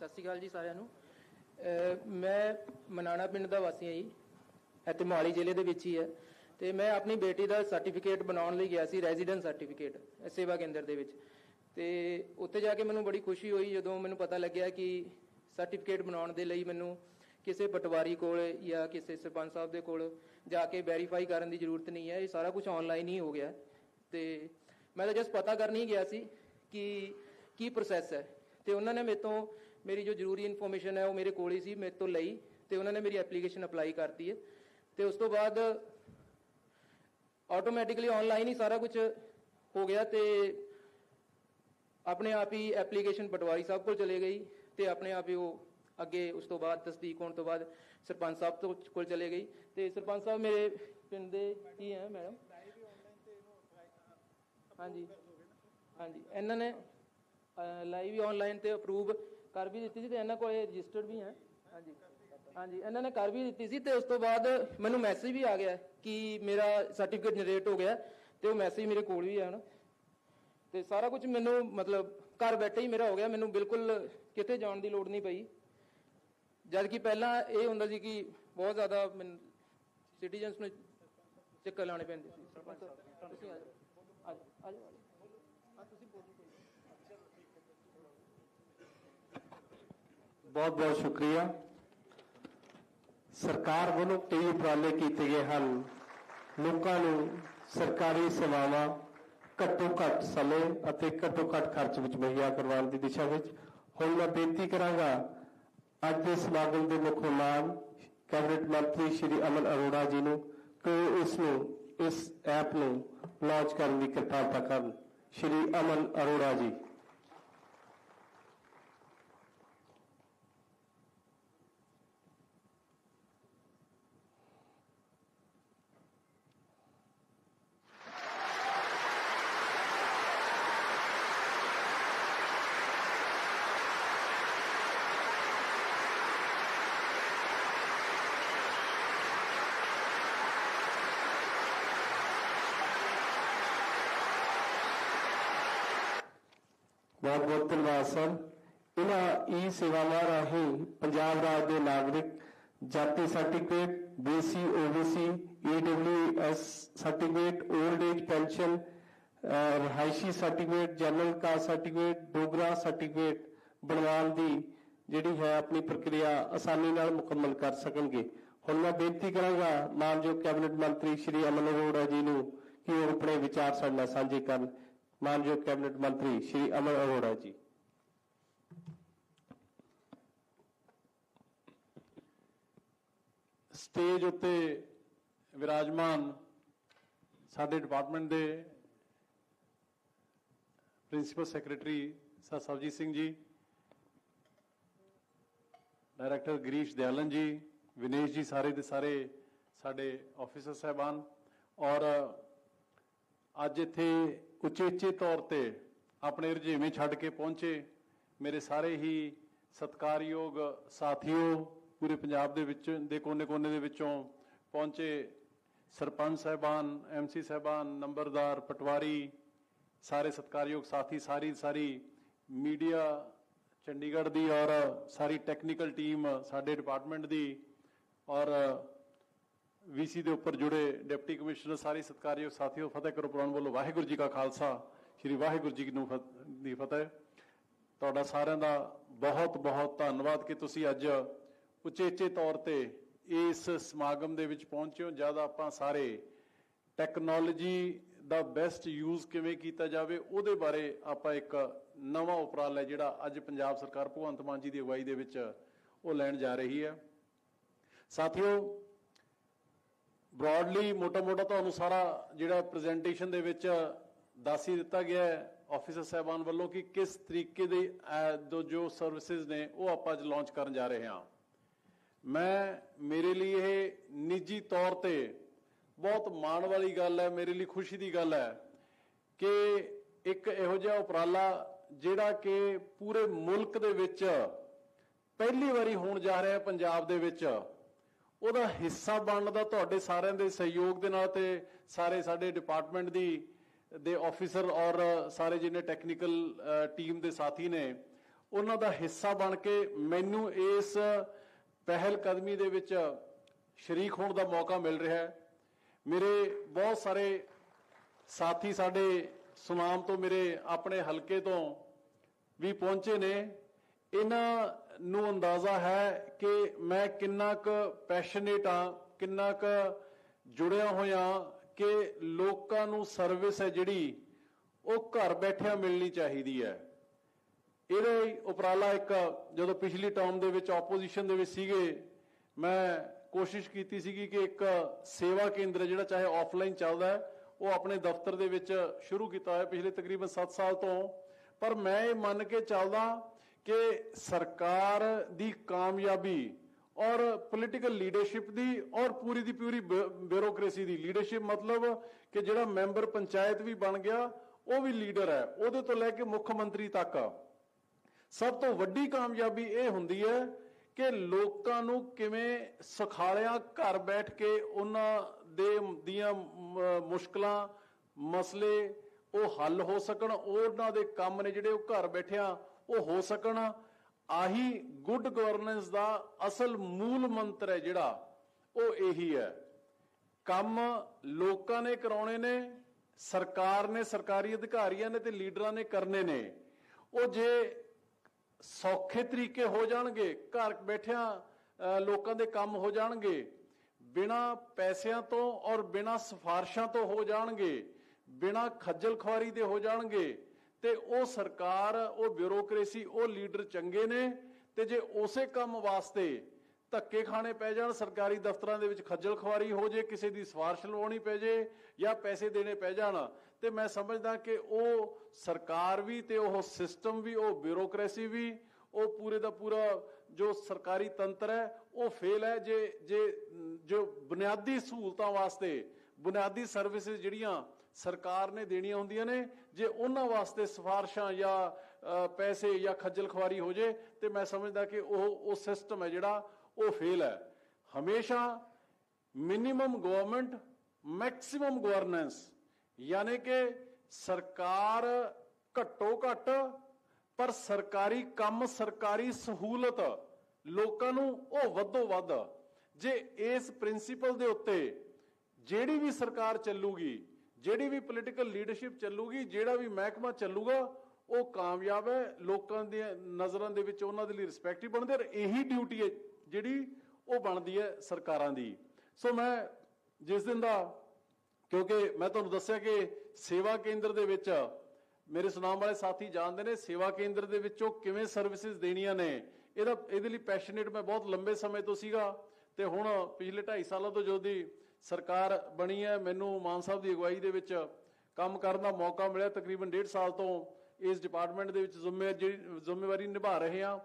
ਸਤਿ ਸ਼੍ਰੀ ਅਕਾਲ ਜੀ ਸਾਰਿਆਂ ਨੂੰ। ਮੈਂ ਮਨਾਣਾ ਪਿੰਡ ਦਾ ਵਾਸੀ ਹਾਂ ਜੀ। ਇੱਥੇ ਮੋਹਾਲੀ ਜ਼ਿਲ੍ਹੇ ਦੇ ਵਿੱਚ ਹੀ ਹੈ। ਤੇ ਮੈਂ ਆਪਣੀ ਬੇਟੀ ਦਾ ਸਰਟੀਫਿਕੇਟ ਬਣਾਉਣ ਲਈ ਗਿਆ ਸੀ ਰੈਜ਼ੀਡੈਂਸ ਸਰਟੀਫਿਕੇਟ ਸੇਵਾ ਕੇਂਦਰ ਦੇ ਵਿੱਚ। ਤੇ ਉੱਥੇ ਜਾ ਕੇ ਮੈਨੂੰ ਬੜੀ ਖੁਸ਼ੀ ਹੋਈ ਜਦੋਂ ਮੈਨੂੰ ਪਤਾ ਲੱਗਿਆ ਕਿ ਸਰਟੀਫਿਕੇਟ ਬਣਾਉਣ ਦੇ ਲਈ ਮੈਨੂੰ ਕਿਸੇ ਪਟਵਾਰੀ ਕੋਲ ਜਾਂ ਕਿਸੇ ਸਰਪੰਚ ਸਾਹਿਬ ਦੇ ਕੋਲ ਜਾ ਕੇ ਵੈਰੀਫਾਈ ਕਰਨ ਦੀ ਜ਼ਰੂਰਤ ਨਹੀਂ ਹੈ। ਇਹ ਸਾਰਾ ਕੁਝ ਆਨਲਾਈਨ ਹੀ ਹੋ ਗਿਆ। ਤੇ ਮੈਂ ਤਾਂ ਜਸ ਪਤਾ ਕਰਨ ਹੀ ਗਿਆ ਸੀ ਕਿ ਕੀ ਪ੍ਰੋਸੈਸ ਹੈ। ਤੇ ਉਹਨਾਂ ਨੇ ਮੇਰੇ ਤੋਂ ਮੇਰੀ ਜੋ ਜ਼ਰੂਰੀ ਇਨਫੋਰਮੇਸ਼ਨ ਹੈ ਉਹ ਮੇਰੇ ਕੋਲ ਹੀ ਸੀ, ਮੇਰੇ ਤੋਂ ਲਈ ਤੇ ਉਹਨਾਂ ਨੇ ਮੇਰੀ ਐਪਲੀਕੇਸ਼ਨ ਅਪਲਾਈ ਕਰਤੀ ਹੈ। ਤੇ ਉਸ ਤੋਂ ਬਾਅਦ ਆਟੋਮੈਟਿਕਲੀ ਆਨਲਾਈਨ ਹੀ ਸਾਰਾ ਕੁਝ ਹੋ ਗਿਆ ਤੇ ਆਪਣੇ ਆਪ ਹੀ ਐਪਲੀਕੇਸ਼ਨ ਪਟਵਾਰੀ ਸਾਹਿਬ ਕੋਲ ਚਲੇ ਗਈ ਤੇ ਆਪਣੇ ਆਪ ਹੀ ਉਹ ਅੱਗੇ ਉਸ ਤੋਂ ਬਾਅਦ ਤਸਦੀਕ ਹੋਣ ਤੋਂ ਬਾਅਦ ਸਰਪੰਚ ਸਾਹਿਬ ਤੋਂ ਕੋਲ ਚਲੇ ਗਈ। ਤੇ ਸਰਪੰਚ ਸਾਹਿਬ ਮੇਰੇ ਪਿੰਡ ਦੇ ਕੀ ਹੈ ਮੈਡਮ। ਹਾਂਜੀ ਹਾਂਜੀ। ਇਹਨਾਂ ਨੇ ਲਾਈਵ ਵੀ ਆਨਲਾਈਨ ਤੇ ਅਪਰੂਵ ਕਰ ਵੀ ਦਿੱਤੀ ਸੀ ਤੇ ਇਹਨਾਂ ਕੋਲ ਰਜਿਸਟਰਡ ਵੀ ਹੈ। ਹਾਂਜੀ। ਹਾਂਜੀ ਇਹਨਾਂ ਨੇ ਕਰ ਵੀ ਦਿੱਤੀ ਸੀ ਤੇ ਉਸ ਤੋਂ ਬਾਅਦ ਮੈਨੂੰ ਮੈਸੇਜ ਵੀ ਆ ਗਿਆ ਕਿ ਮੇਰਾ ਸਰਟੀਫਿਕੇਟ ਜਨਰੇਟ ਹੋ ਗਿਆ ਤੇ ਉਹ ਮੈਸੇਜ ਮੇਰੇ ਕੋਲ ਵੀ ਆ ਹੁਣ ਤੇ ਸਾਰਾ ਕੁਝ ਮੈਨੂੰ ਮਤਲਬ ਘਰ ਬੈਠੇ ਹੀ ਮੇਰਾ ਹੋ ਗਿਆ ਮੈਨੂੰ ਬਿਲਕੁਲ ਕਿਤੇ ਜਾਣ ਦੀ ਲੋੜ ਨਹੀਂ ਪਈ। ਜਦ ਕਿ ਪਹਿਲਾਂ ਇਹ ਹੁੰਦਾ ਸੀ ਕਿ ਬਹੁਤ ਜ਼ਿਆਦਾ ਸਿਟੀਜ਼ਨਸ ਨੂੰ ਚੱਕਰ ਲਾਣੇ ਪੈਂਦੇ ਸੀ। ਸਰਪੰਚ ਤੁਸੀਂ ਜਾਓ। ਆ ਜਾਓ ਆ ਤੁਸੀਂ ਬੋਲੋ ਬਹੁਤ ਬਹੁਤ ਸ਼ੁਕਰੀਆ। ਸਰਕਾਰ ਵੱਲੋਂ ਕਈ ਉਪਰਾਲੇ ਕੀਤੇ ਗਏ ਹਨ। ਲੋਕਾਂ ਨੂੰ ਸਰਕਾਰੀ ਸੇਵਾਵਾਂ ਘੱਟੋ ਘੱਟ ਸਮੇਂ ਅਤੇ ਘੱਟੋ ਘੱਟ ਖਰਚ ਵਿੱਚ ਮੁਹੱਈਆ ਕਰਵਾਉਣ ਦੀ ਦਿਸ਼ਾ ਵਿੱਚ ਹੁਣ ਮੈਂ ਬੇਨਤੀ ਕਰਾਂਗਾ, ਅੱਜ ਦੇ ਸਮਾਗਮ ਦੇ ਮੁੱਖ ਮਹਿਮਾਨ ਕੈਬਨਿਟ ਮੰਤਰੀ ਸ਼੍ਰੀ ਅਮਨ ਅਰੋੜਾ ਜੀ ਨੂੰ ਕਿ ਇਸ ਨੂੰ, ਇਸ ਐਪ ਨੂੰ ਲਾਂਚ ਕਰਨ ਦੀ ਕਿਰਪਾਲਤਾ ਕਰਨ ਸ਼੍ਰੀ ਅਮਨ ਅਰੋੜਾ ਜੀ। ਬਹੁਤ ਬਹੁਤ ਧੰਨਵਾਦ ਸਰ ਇਹਨਾਂ ਈ ਸੇਵਾਵਾਂ ਰਾਹੀਂ ਪੰਜਾਬ ਰਾਜ ਦੇ ਨਾਗਰਿਕ ਜਾਤੀ certificate, BC, OBC EWS certificate old age pension ਰਹਾਇਸ਼ੀ certificate, general caste certificate, Dogra certificate ਬਣਵਾਉਣ ਦੀ ਜਿਹੜੀ ਹੈ ਆਪਣੀ ਪ੍ਰਕਿਰਿਆ ਆਸਾਨੀ ਨਾਲ ਮੁਕੰਮਲ ਕਰ ਸਕਣਗੇ। ਹੁਣ ਮੈਂ ਬੇਨਤੀ ਕਰਾਂਗਾ ਮਾਨਯੋਗ ਕੈਬਨਿਟ ਮੰਤਰੀ ਸ਼੍ਰੀ ਅਮਨ ਅਰੋੜਾ ਜੀ ਨੂੰ ਕਿ ਉਹ ਆਪਣੇ ਵਿਚਾਰ ਸਾਡੇ ਨਾਲ ਸਾਂਝੇ ਕਰਨ। ਮਾਨਯੋਗ ਕੈਬਨਿਟ ਮੰਤਰੀ ਸ਼੍ਰੀ ਅਮਰ ਅਰੋੜਾ ਜੀ। ਸਟੇਜ ਉੱਤੇ ਵਿਰਾਜਮਾਨ ਸਾਡੇ ਡਿਪਾਰਟਮੈਂਟ ਦੇ principal secretary sir Sarjit Singh ji, director Girish Dayalan ਜੀ, ਵਿਨੇਸ਼ ਜੀ ਸਾਰੇ ਦੇ ਸਾਰੇ ਸਾਡੇ ਆਫੀਸਰ ਸਹਿਬਾਨ ਔਰ ਅੱਜ ਇੱਥੇ ਉਚੇਚੇ ਤੌਰ ਤੇ ਆਪਣੇ ਰੁਝੇਵੇਂ ਛੱਡ ਕੇ ਪਹੁੰਚੇ। ਮੇਰੇ ਸਾਰੇ ਹੀ ਸਤਿਕਾਰਯੋਗ ਸਾਥੀਓ, ਪੂਰੇ ਪੰਜਾਬ ਦੇ ਵਿੱਚ, ਦੇ ਕੋਨੇ-ਕੋਨੇ ਦੇ ਵਿੱਚੋਂ ਪਹੁੰਚੇ ਸਰਪੰਚ ਸਹਿਬਾਨ ਐਮਸੀ ਸਹਿਬਾਨ, ਨੰਬਰਦਾਰ ਪਟਵਾਰੀ, ਸਾਰੇ ਸਤਿਕਾਰਯੋਗ ਸਾਥੀ, ਸਾਰੀ ਸਾਰੀ ਮੀਡੀਆ, ਚੰਡੀਗੜ੍ਹ ਦੀ ਔਰ ਸਾਰੀ ਟੈਕਨੀਕਲ ਟੀਮ ਸਾਡੇ ਡਿਪਾਰਟਮੈਂਟ ਦੀ ਔਰ ਵੀਸੀ ਦੇ ਉੱਪਰ ਜੁੜੇ ਡਿਪਟੀ ਕਮਿਸ਼ਨਰ, ਸਾਰੇ ਸਤਿਕਾਰਯੋਗ ਸਾਥੀਓ, ਫਤਿਹ ਕਰੋ ਪ੍ਰਵਾਨ ਵੱਲੋਂ। ਵਾਹਿਗੁਰੂ ਜੀ ਕਾ ਖਾਲਸਾ, ਸ੍ਰੀ ਵਾਹਿਗੁਰੂ ਜੀ ਨੂੰ ਫਤ- ਦੀ ਫਤਿਹ। ਤੁਹਾਡਾ ਸਾਰਿਆਂ ਦਾ ਬਹੁਤ ਬਹੁਤ ਧੰਨਵਾਦ ਕਿ ਤੁਸੀਂ ਅੱਜ ਉਚੇਚੇ ਤੌਰ ਤੇ ਇਸ ਸਮਾਗਮ ਦੇ ਵਿੱਚ ਪਹੁੰਚੇ ਹੋ। ਜਦ ਆਪਾਂ ਸਾਰੇ ਟੈਕਨੋਲੋਜੀ ਦਾ ਬੈਸਟ ਯੂਜ਼ ਕਿਵੇਂ ਕੀਤਾ ਜਾਵੇ, ਉਹਦੇ ਬਾਰੇ ਆਪਾਂ ਇੱਕ ਨਵਾਂ ਉਪਰਾਲਾ ਜਿਹੜਾ ਅੱਜ ਪੰਜਾਬ ਸਰਕਾਰ ਭਗਵੰਤ ਮਾਨ ਜੀ ਦੀ ਅਗਵਾਈ ਦੇ ਵਿੱਚ ਉਹ ਲੈਣ ਜਾ ਰਹੀ ਹੈ। ਸਾਥੀਓ ਬ੍ਰੌਡਲੀ ਮੋਟਾ-ਮੋਟਾ ਤੁਹਾਨੂੰ ਸਾਰਾ ਜਿਹੜਾ ਪ੍ਰੈਜੈਂਟੇਸ਼ਨ ਦੇ ਵਿੱਚ ਦੱਸ ਹੀ ਦਿੱਤਾ ਗਿਆ ਹੈ ਆਫੀਸਰ ਸਾਹਿਬਾਨ ਵੱਲੋਂ ਕਿ ਕਿਸ ਤਰੀਕੇ ਦੇ ਜੋ ਜੋ ਸਰਵਿਸਿਜ਼ ਨੇ ਉਹ ਆਪਾਂ ਅੱਜ ਲਾਂਚ ਕਰਨ ਜਾ ਰਹੇ ਹਾਂ। ਮੈਂ, ਮੇਰੇ ਲਈ ਇਹ ਨਿੱਜੀ ਤੌਰ ਤੇ ਬਹੁਤ ਮਾਣ ਵਾਲੀ ਗੱਲ ਹੈ, ਮੇਰੇ ਲਈ ਖੁਸ਼ੀ ਦੀ ਗੱਲ ਹੈ ਕਿ ਇੱਕ ਇਹੋ ਜਿਹਾ ਉਪਰਾਲਾ ਜਿਹੜਾ ਕਿ ਪੂਰੇ ਮੁਲਕ ਦੇ ਵਿੱਚ ਪਹਿਲੀ ਵਾਰੀ ਹੋਣ ਜਾ ਰਿਹਾ ਹੈ ਪੰਜਾਬ ਦੇ ਵਿੱਚ। ਉਹਦਾ ਹਿੱਸਾ ਬਣਨ ਦਾ ਤੁਹਾਡੇ ਸਾਰਿਆਂ ਦੇ ਸਹਿਯੋਗ ਦੇ ਨਾਲ ਤੇ ਸਾਰੇ ਸਾਡੇ ਡਿਪਾਰਟਮੈਂਟ ਦੀ, ਦੇ ਆਫੀਸਰ ਔਰ ਸਾਰੇ ਜਿਹਨੇ ਟੈਕਨੀਕਲ ਟੀਮ ਦੇ ਸਾਥੀ ਨੇ, ਉਹਨਾਂ ਦਾ ਹਿੱਸਾ ਬਣ ਕੇ ਮੈਨੂੰ ਇਸ ਪਹਿਲ ਕਦਮੀ ਦੇ ਵਿੱਚ ਸ਼ਰੀਕ ਹੋਣ ਦਾ ਮੌਕਾ ਮਿਲ ਰਿਹਾ ਹੈ। ਮੇਰੇ ਬਹੁਤ ਸਾਰੇ ਸਾਥੀ ਸਾਡੇ ਸੁਨਾਮ ਤੋਂ, ਮੇਰੇ ਆਪਣੇ ਹਲਕੇ ਤੋਂ ਵੀ ਪਹੁੰਚੇ ਨੇ। ਇਹਨਾਂ ਨੂੰ ਅੰਦਾਜ਼ਾ ਹੈ ਕਿ ਮੈਂ ਕਿੰਨਾ ਕੁ ਪੈਸ਼ਨੇਟ ਹਾਂ, ਕਿੰਨਾ ਕੁ ਜੁੜਿਆ ਹੋਇਆ ਕਿ ਲੋਕਾਂ ਨੂੰ ਸਰਵਿਸ ਹੈ ਜਿਹੜੀ ਉਹ ਘਰ ਬੈਠਿਆਂ ਮਿਲਣੀ ਚਾਹੀਦੀ ਹੈ। ਇਹਦਾ ਹੀ ਉਪਰਾਲਾ ਇੱਕ ਜਦੋਂ ਪਿਛਲੀ ਟਰਮ ਦੇ ਵਿੱਚ ਆਪੋਜੀਸ਼ਨ ਦੇ ਵਿੱਚ ਸੀਗੇ, ਮੈਂ ਕੋਸ਼ਿਸ਼ ਕੀਤੀ ਸੀਗੀ ਕਿ ਇੱਕ ਸੇਵਾ ਕੇਂਦਰ ਜਿਹੜਾ ਚਾਹੇ ਆਫਲਾਈਨ ਚੱਲਦਾ ਹੈ, ਉਹ ਆਪਣੇ ਦਫ਼ਤਰ ਦੇ ਵਿੱਚ ਸ਼ੁਰੂ ਕੀਤਾ ਹੋਇਆ ਪਿਛਲੇ ਤਕਰੀਬਨ 7 ਸਾਲ ਤੋਂ। ਪਰ ਮੈਂ ਇਹ ਮੰਨ ਕੇ ਚੱਲਦਾ ਕਿ ਸਰਕਾਰ ਦੀ ਕਾਮਯਾਬੀ ਔਰ ਪੋਲੀਟੀਕਲ ਲੀਡਰਸ਼ਿਪ ਦੀ ਔਰ ਪੂਰੀ ਦੀ ਪੂਰੀ ਬਿਊਰੋਕ੍ਰੇਸੀ ਦੀ ਲੀਡਰਸ਼ਿਪ ਮਤਲਬ ਕਿ ਜਿਹੜਾ ਮੈਂਬਰ ਪੰਚਾਇਤ ਵੀ ਬਣ ਗਿਆ, ਉਹ ਵੀ ਲੀਡਰ ਹੈ। ਉਹਦੇ ਤੋਂ ਲੈ ਕੇ ਮੁੱਖ ਮੰਤਰੀ ਤੱਕ ਸਭ ਤੋਂ ਵੱਡੀ ਕਾਮਯਾਬੀ ਇਹ ਹੁੰਦੀ ਹੈ ਕਿ ਲੋਕਾਂ ਨੂੰ ਕਿਵੇਂ ਸੁਖਾਲਿਆ ਘਰ ਬੈਠ ਕੇ ਉਹਨਾਂ ਦੇ ਦੀਆਂ ਮੁਸ਼ਕਲਾਂ, ਮਸਲੇ ਉਹ ਹੱਲ ਹੋ ਸਕਣ। ਉਹਨਾਂ ਦੇ ਕੰਮ ਨੇ ਜਿਹੜੇ ਉਹ ਘਰ ਬੈਠਿਆਂ ਉਹ ਹੋ ਸਕਣ। ਆਹੀ ਗੁੱਡ ਗਵਰਨੈਂਸ ਦਾ ਅਸਲ ਮੂਲ ਮੰਤਰ ਹੈ ਜਿਹੜਾ, ਉਹ ਇਹੀ ਹੈ। ਕੰਮ ਲੋਕਾਂ ਨੇ ਕਰਾਉਣੇ ਨੇ, ਸਰਕਾਰ ਨੇ, ਸਰਕਾਰੀ ਅਧਿਕਾਰੀਆਂ ਨੇ ਤੇ ਲੀਡਰਾਂ ਨੇ ਕਰਨੇ ਨੇ। ਉਹ ਜੇ ਸੌਖੇ ਤਰੀਕੇ ਹੋ ਜਾਣਗੇ, ਘਰ ਬੈਠਿਆਂ ਲੋਕਾਂ ਦੇ ਕੰਮ ਹੋ ਜਾਣਗੇ, ਬਿਨਾ ਪੈਸਿਆਂ ਤੋਂ ਔਰ ਬਿਨਾ ਸਿਫਾਰਸ਼ਾਂ ਤੋਂ ਹੋ ਜਾਣਗੇ, ਬਿਨਾ ਖੱਜਲ ਖੁਆਰੀ ਦੇ ਹੋ ਜਾਣਗੇ ਤੇ ਉਹ ਸਰਕਾਰ, ਉਹ ਬਿਊਰੋਕ੍ਰੇਸੀ, ਉਹ ਲੀਡਰ ਚੰਗੇ ਨੇ ਤੇ ਜੇ ਉਸੇ ਕੰਮ ਵਾਸਤੇ ਧੱਕੇ ਖਾਣੇ ਪੈ ਜਾਣ, ਸਰਕਾਰੀ ਦਫ਼ਤਰਾਂ ਦੇ ਵਿੱਚ ਖੱਜਲ ਖੁਆਰੀ ਹੋ ਜੇ, ਕਿਸੇ ਦੀ ਸਿਫਾਰਿਸ਼ ਲਵਾਉਣੀ ਪੈ ਜੇ ਜਾਂ ਪੈਸੇ ਦੇਣੇ ਪੈ ਜਾਣ, ਤੇ ਮੈਂ ਸਮਝਦਾ ਕਿ ਉਹ ਸਰਕਾਰ ਵੀ ਤੇ ਉਹ ਸਿਸਟਮ ਵੀ, ਉਹ ਬਿਊਰੋਕ੍ਰੇਸੀ ਵੀ, ਉਹ ਪੂਰੇ ਦਾ ਪੂਰਾ ਜੋ ਸਰਕਾਰੀ ਤੰਤਰ ਹੈ, ਉਹ ਫੇਲ ਹੈ ਜੇ ਜੇ ਜੋ ਬੁਨਿਆਦੀ ਸਹੂਲਤਾਂ ਵਾਸਤੇ, ਬੁਨਿਆਦੀ ਸਰਵਿਸਿਜ਼ ਜਿਹੜੀਆਂ ਸਰਕਾਰ ਨੇ ਦੇਣੀਆਂ ਹੁੰਦੀਆਂ ਨੇ। ਜੇ ਉਹਨਾਂ ਵਾਸਤੇ ਸਿਫਾਰਸ਼ਾਂ ਜਾਂ ਪੈਸੇ ਜਾਂ ਖੱਜਲ ਖੁਆਰੀ ਹੋ ਜੇ, ਤੇ ਮੈਂ ਸਮਝਦਾ ਕਿ ਉਹ ਉਹ ਸਿਸਟਮ ਹੈ ਜਿਹੜਾ, ਉਹ ਫੇਲ ਹੈ। ਹਮੇਸ਼ਾ ਮਿਨੀਮਮ ਗਵਰਨਮੈਂਟ ਮੈਕਸਿਮਮ ਗਵਰਨੈਂਸ ਯਾਨੀ ਕਿ ਸਰਕਾਰ ਘੱਟੋ ਘੱਟ, ਪਰ ਸਰਕਾਰੀ ਕੰਮ, ਸਰਕਾਰੀ ਸਹੂਲਤ ਲੋਕਾਂ ਨੂੰ ਉਹ ਵੱਧੋ ਵੱਧ। ਜੇ ਇਸ ਪ੍ਰਿੰਸੀਪਲ ਦੇ ਉੱਤੇ ਜਿਹੜੀ ਵੀ ਸਰਕਾਰ ਚੱਲੂਗੀ ਜਿਹੜੀ ਵੀ ਪੋਲੀਟੀਕਲ ਲੀਡਰਸ਼ਿਪ ਚੱਲੂਗੀ, ਜਿਹੜਾ ਵੀ ਮਹਿਕਮਾ ਚੱਲੂਗਾ, ਉਹ ਕਾਮਯਾਬ ਹੈ, ਲੋਕਾਂ ਦੇ ਨਜ਼ਰਾਂ ਦੇ ਵਿੱਚ ਉਹਨਾਂ ਦੇ ਲਈ ਰਿਸਪੈਕਟ ਹੀ ਬਣਦੀ ਔਰ ਇਹੀ ਡਿਊਟੀ ਹੈ ਜਿਹੜੀ ਉਹ ਬਣਦੀ ਹੈ ਸਰਕਾਰਾਂ ਦੀ। ਸੋ ਮੈਂ ਜਿਸ ਦਿਨ ਦਾ, ਕਿਉਂਕਿ ਮੈਂ ਤੁਹਾਨੂੰ ਦੱਸਿਆ ਕਿ ਸੇਵਾ ਕੇਂਦਰ ਦੇ ਵਿੱਚ ਮੇਰੇ ਸੁਨਾਮ ਵਾਲੇ ਸਾਥੀ ਜਾਣਦੇ ਨੇ, ਸੇਵਾ ਕੇਂਦਰ ਦੇ ਵਿੱਚੋਂ ਕਿਵੇਂ ਸਰਵਿਸਿਜ਼ ਦੇਣੀਆਂ ਨੇ, ਇਹਦਾ, ਇਹਦੇ ਲਈ ਪੈਸ਼ਨੇਟ ਮੈਂ ਬਹੁਤ ਲੰਬੇ ਸਮੇਂ ਤੋਂ ਸੀਗਾ ਤੇ ਹੁਣ ਪਿਛਲੇ 2.5 ਸਾਲਾਂ ਤੋਂ ਜੋ ਦੀ ਸਰਕਾਰ ਬਣੀ ਹੈ, ਮੈਨੂੰ ਮਾਨ ਸਾਹਿਬ ਦੀ ਅਗਵਾਈ ਦੇ ਵਿੱਚ ਕੰਮ ਕਰਨ ਦਾ ਮੌਕਾ ਮਿਲਿਆ। ਤਕਰੀਬਨ 1.5 ਸਾਲ ਤੋਂ ਇਸ ਡਿਪਾਰਟਮੈਂਟ ਦੇ ਵਿੱਚ ਜ਼ਿੰਮੇਵਾਰੀ ਨਿਭਾ ਰਹੇ ਹਾਂ।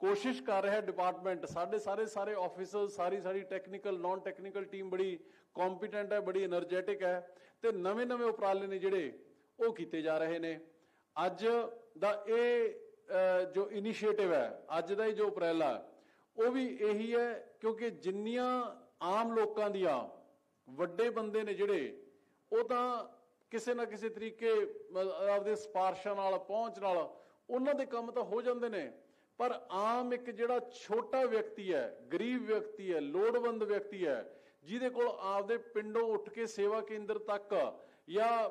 ਕੋਸ਼ਿਸ਼ ਕਰ ਰਿਹਾ ਡਿਪਾਰਟਮੈਂਟ ਸਾਡੇ ਸਾਰੇ ਸਾਰੇ ਆਫੀਸਰ ਸਾਰੀ ਸਾਰੀ ਟੈਕਨੀਕਲ ਨਾਨ ਟੈਕਨੀਕਲ ਟੀਮ ਬੜੀ ਕੰਪੀਟੈਂਟ ਹੈ, ਬੜੀ એનર્ਜੈਟਿਕ ਹੈ ਤੇ ਨਵੇਂ ਨਵੇਂ ਉਪਰਾਲੇ ਨੇ ਜਿਹੜੇ ਉਹ ਕੀਤੇ ਜਾ ਰਹੇ ਨੇ। ਅੱਜ ਦਾ ਇਹ ਜੋ ਇਨੀਸ਼ੀਏਟਿਵ ਹੈ, ਅੱਜ ਦਾ ਇਹ ਜੋ ਉਪਰਾਲਾ, ਉਹ ਵੀ ਇਹੀ ਹੈ ਕਿਉਂਕਿ ਜਿੰਨੀਆਂ ਆਮ ਲੋਕਾਂ ਦੀਆਂ ਵੱਡੇ ਬੰਦੇ ਨੇ ਜਿਹੜੇ, ਉਹ ਤਾਂ ਕਿਸੇ ਨਾ ਕਿਸੇ ਤਰੀਕੇ ਆਪਦੇ ਸਪਾਰਸ਼ਾਂ ਨਾਲ, ਪਹੁੰਚ ਨਾਲ ਉਹਨਾਂ ਦੇ ਕੰਮ ਤਾਂ ਹੋ ਜਾਂਦੇ ਨੇ। ਪਰ ਆਮ ਇੱਕ ਜਿਹੜਾ ਛੋਟਾ ਵਿਅਕਤੀ ਹੈ, ਗਰੀਬ ਵਿਅਕਤੀ ਹੈ, ਲੋੜਵੰਦ ਵਿਅਕਤੀ ਹੈ, ਜਿਹਦੇ ਕੋਲ ਆਪਦੇ ਪਿੰਡੋਂ ਉੱਠ ਕੇ ਸੇਵਾ ਕੇਂਦਰ ਤੱਕ ਜਾਂ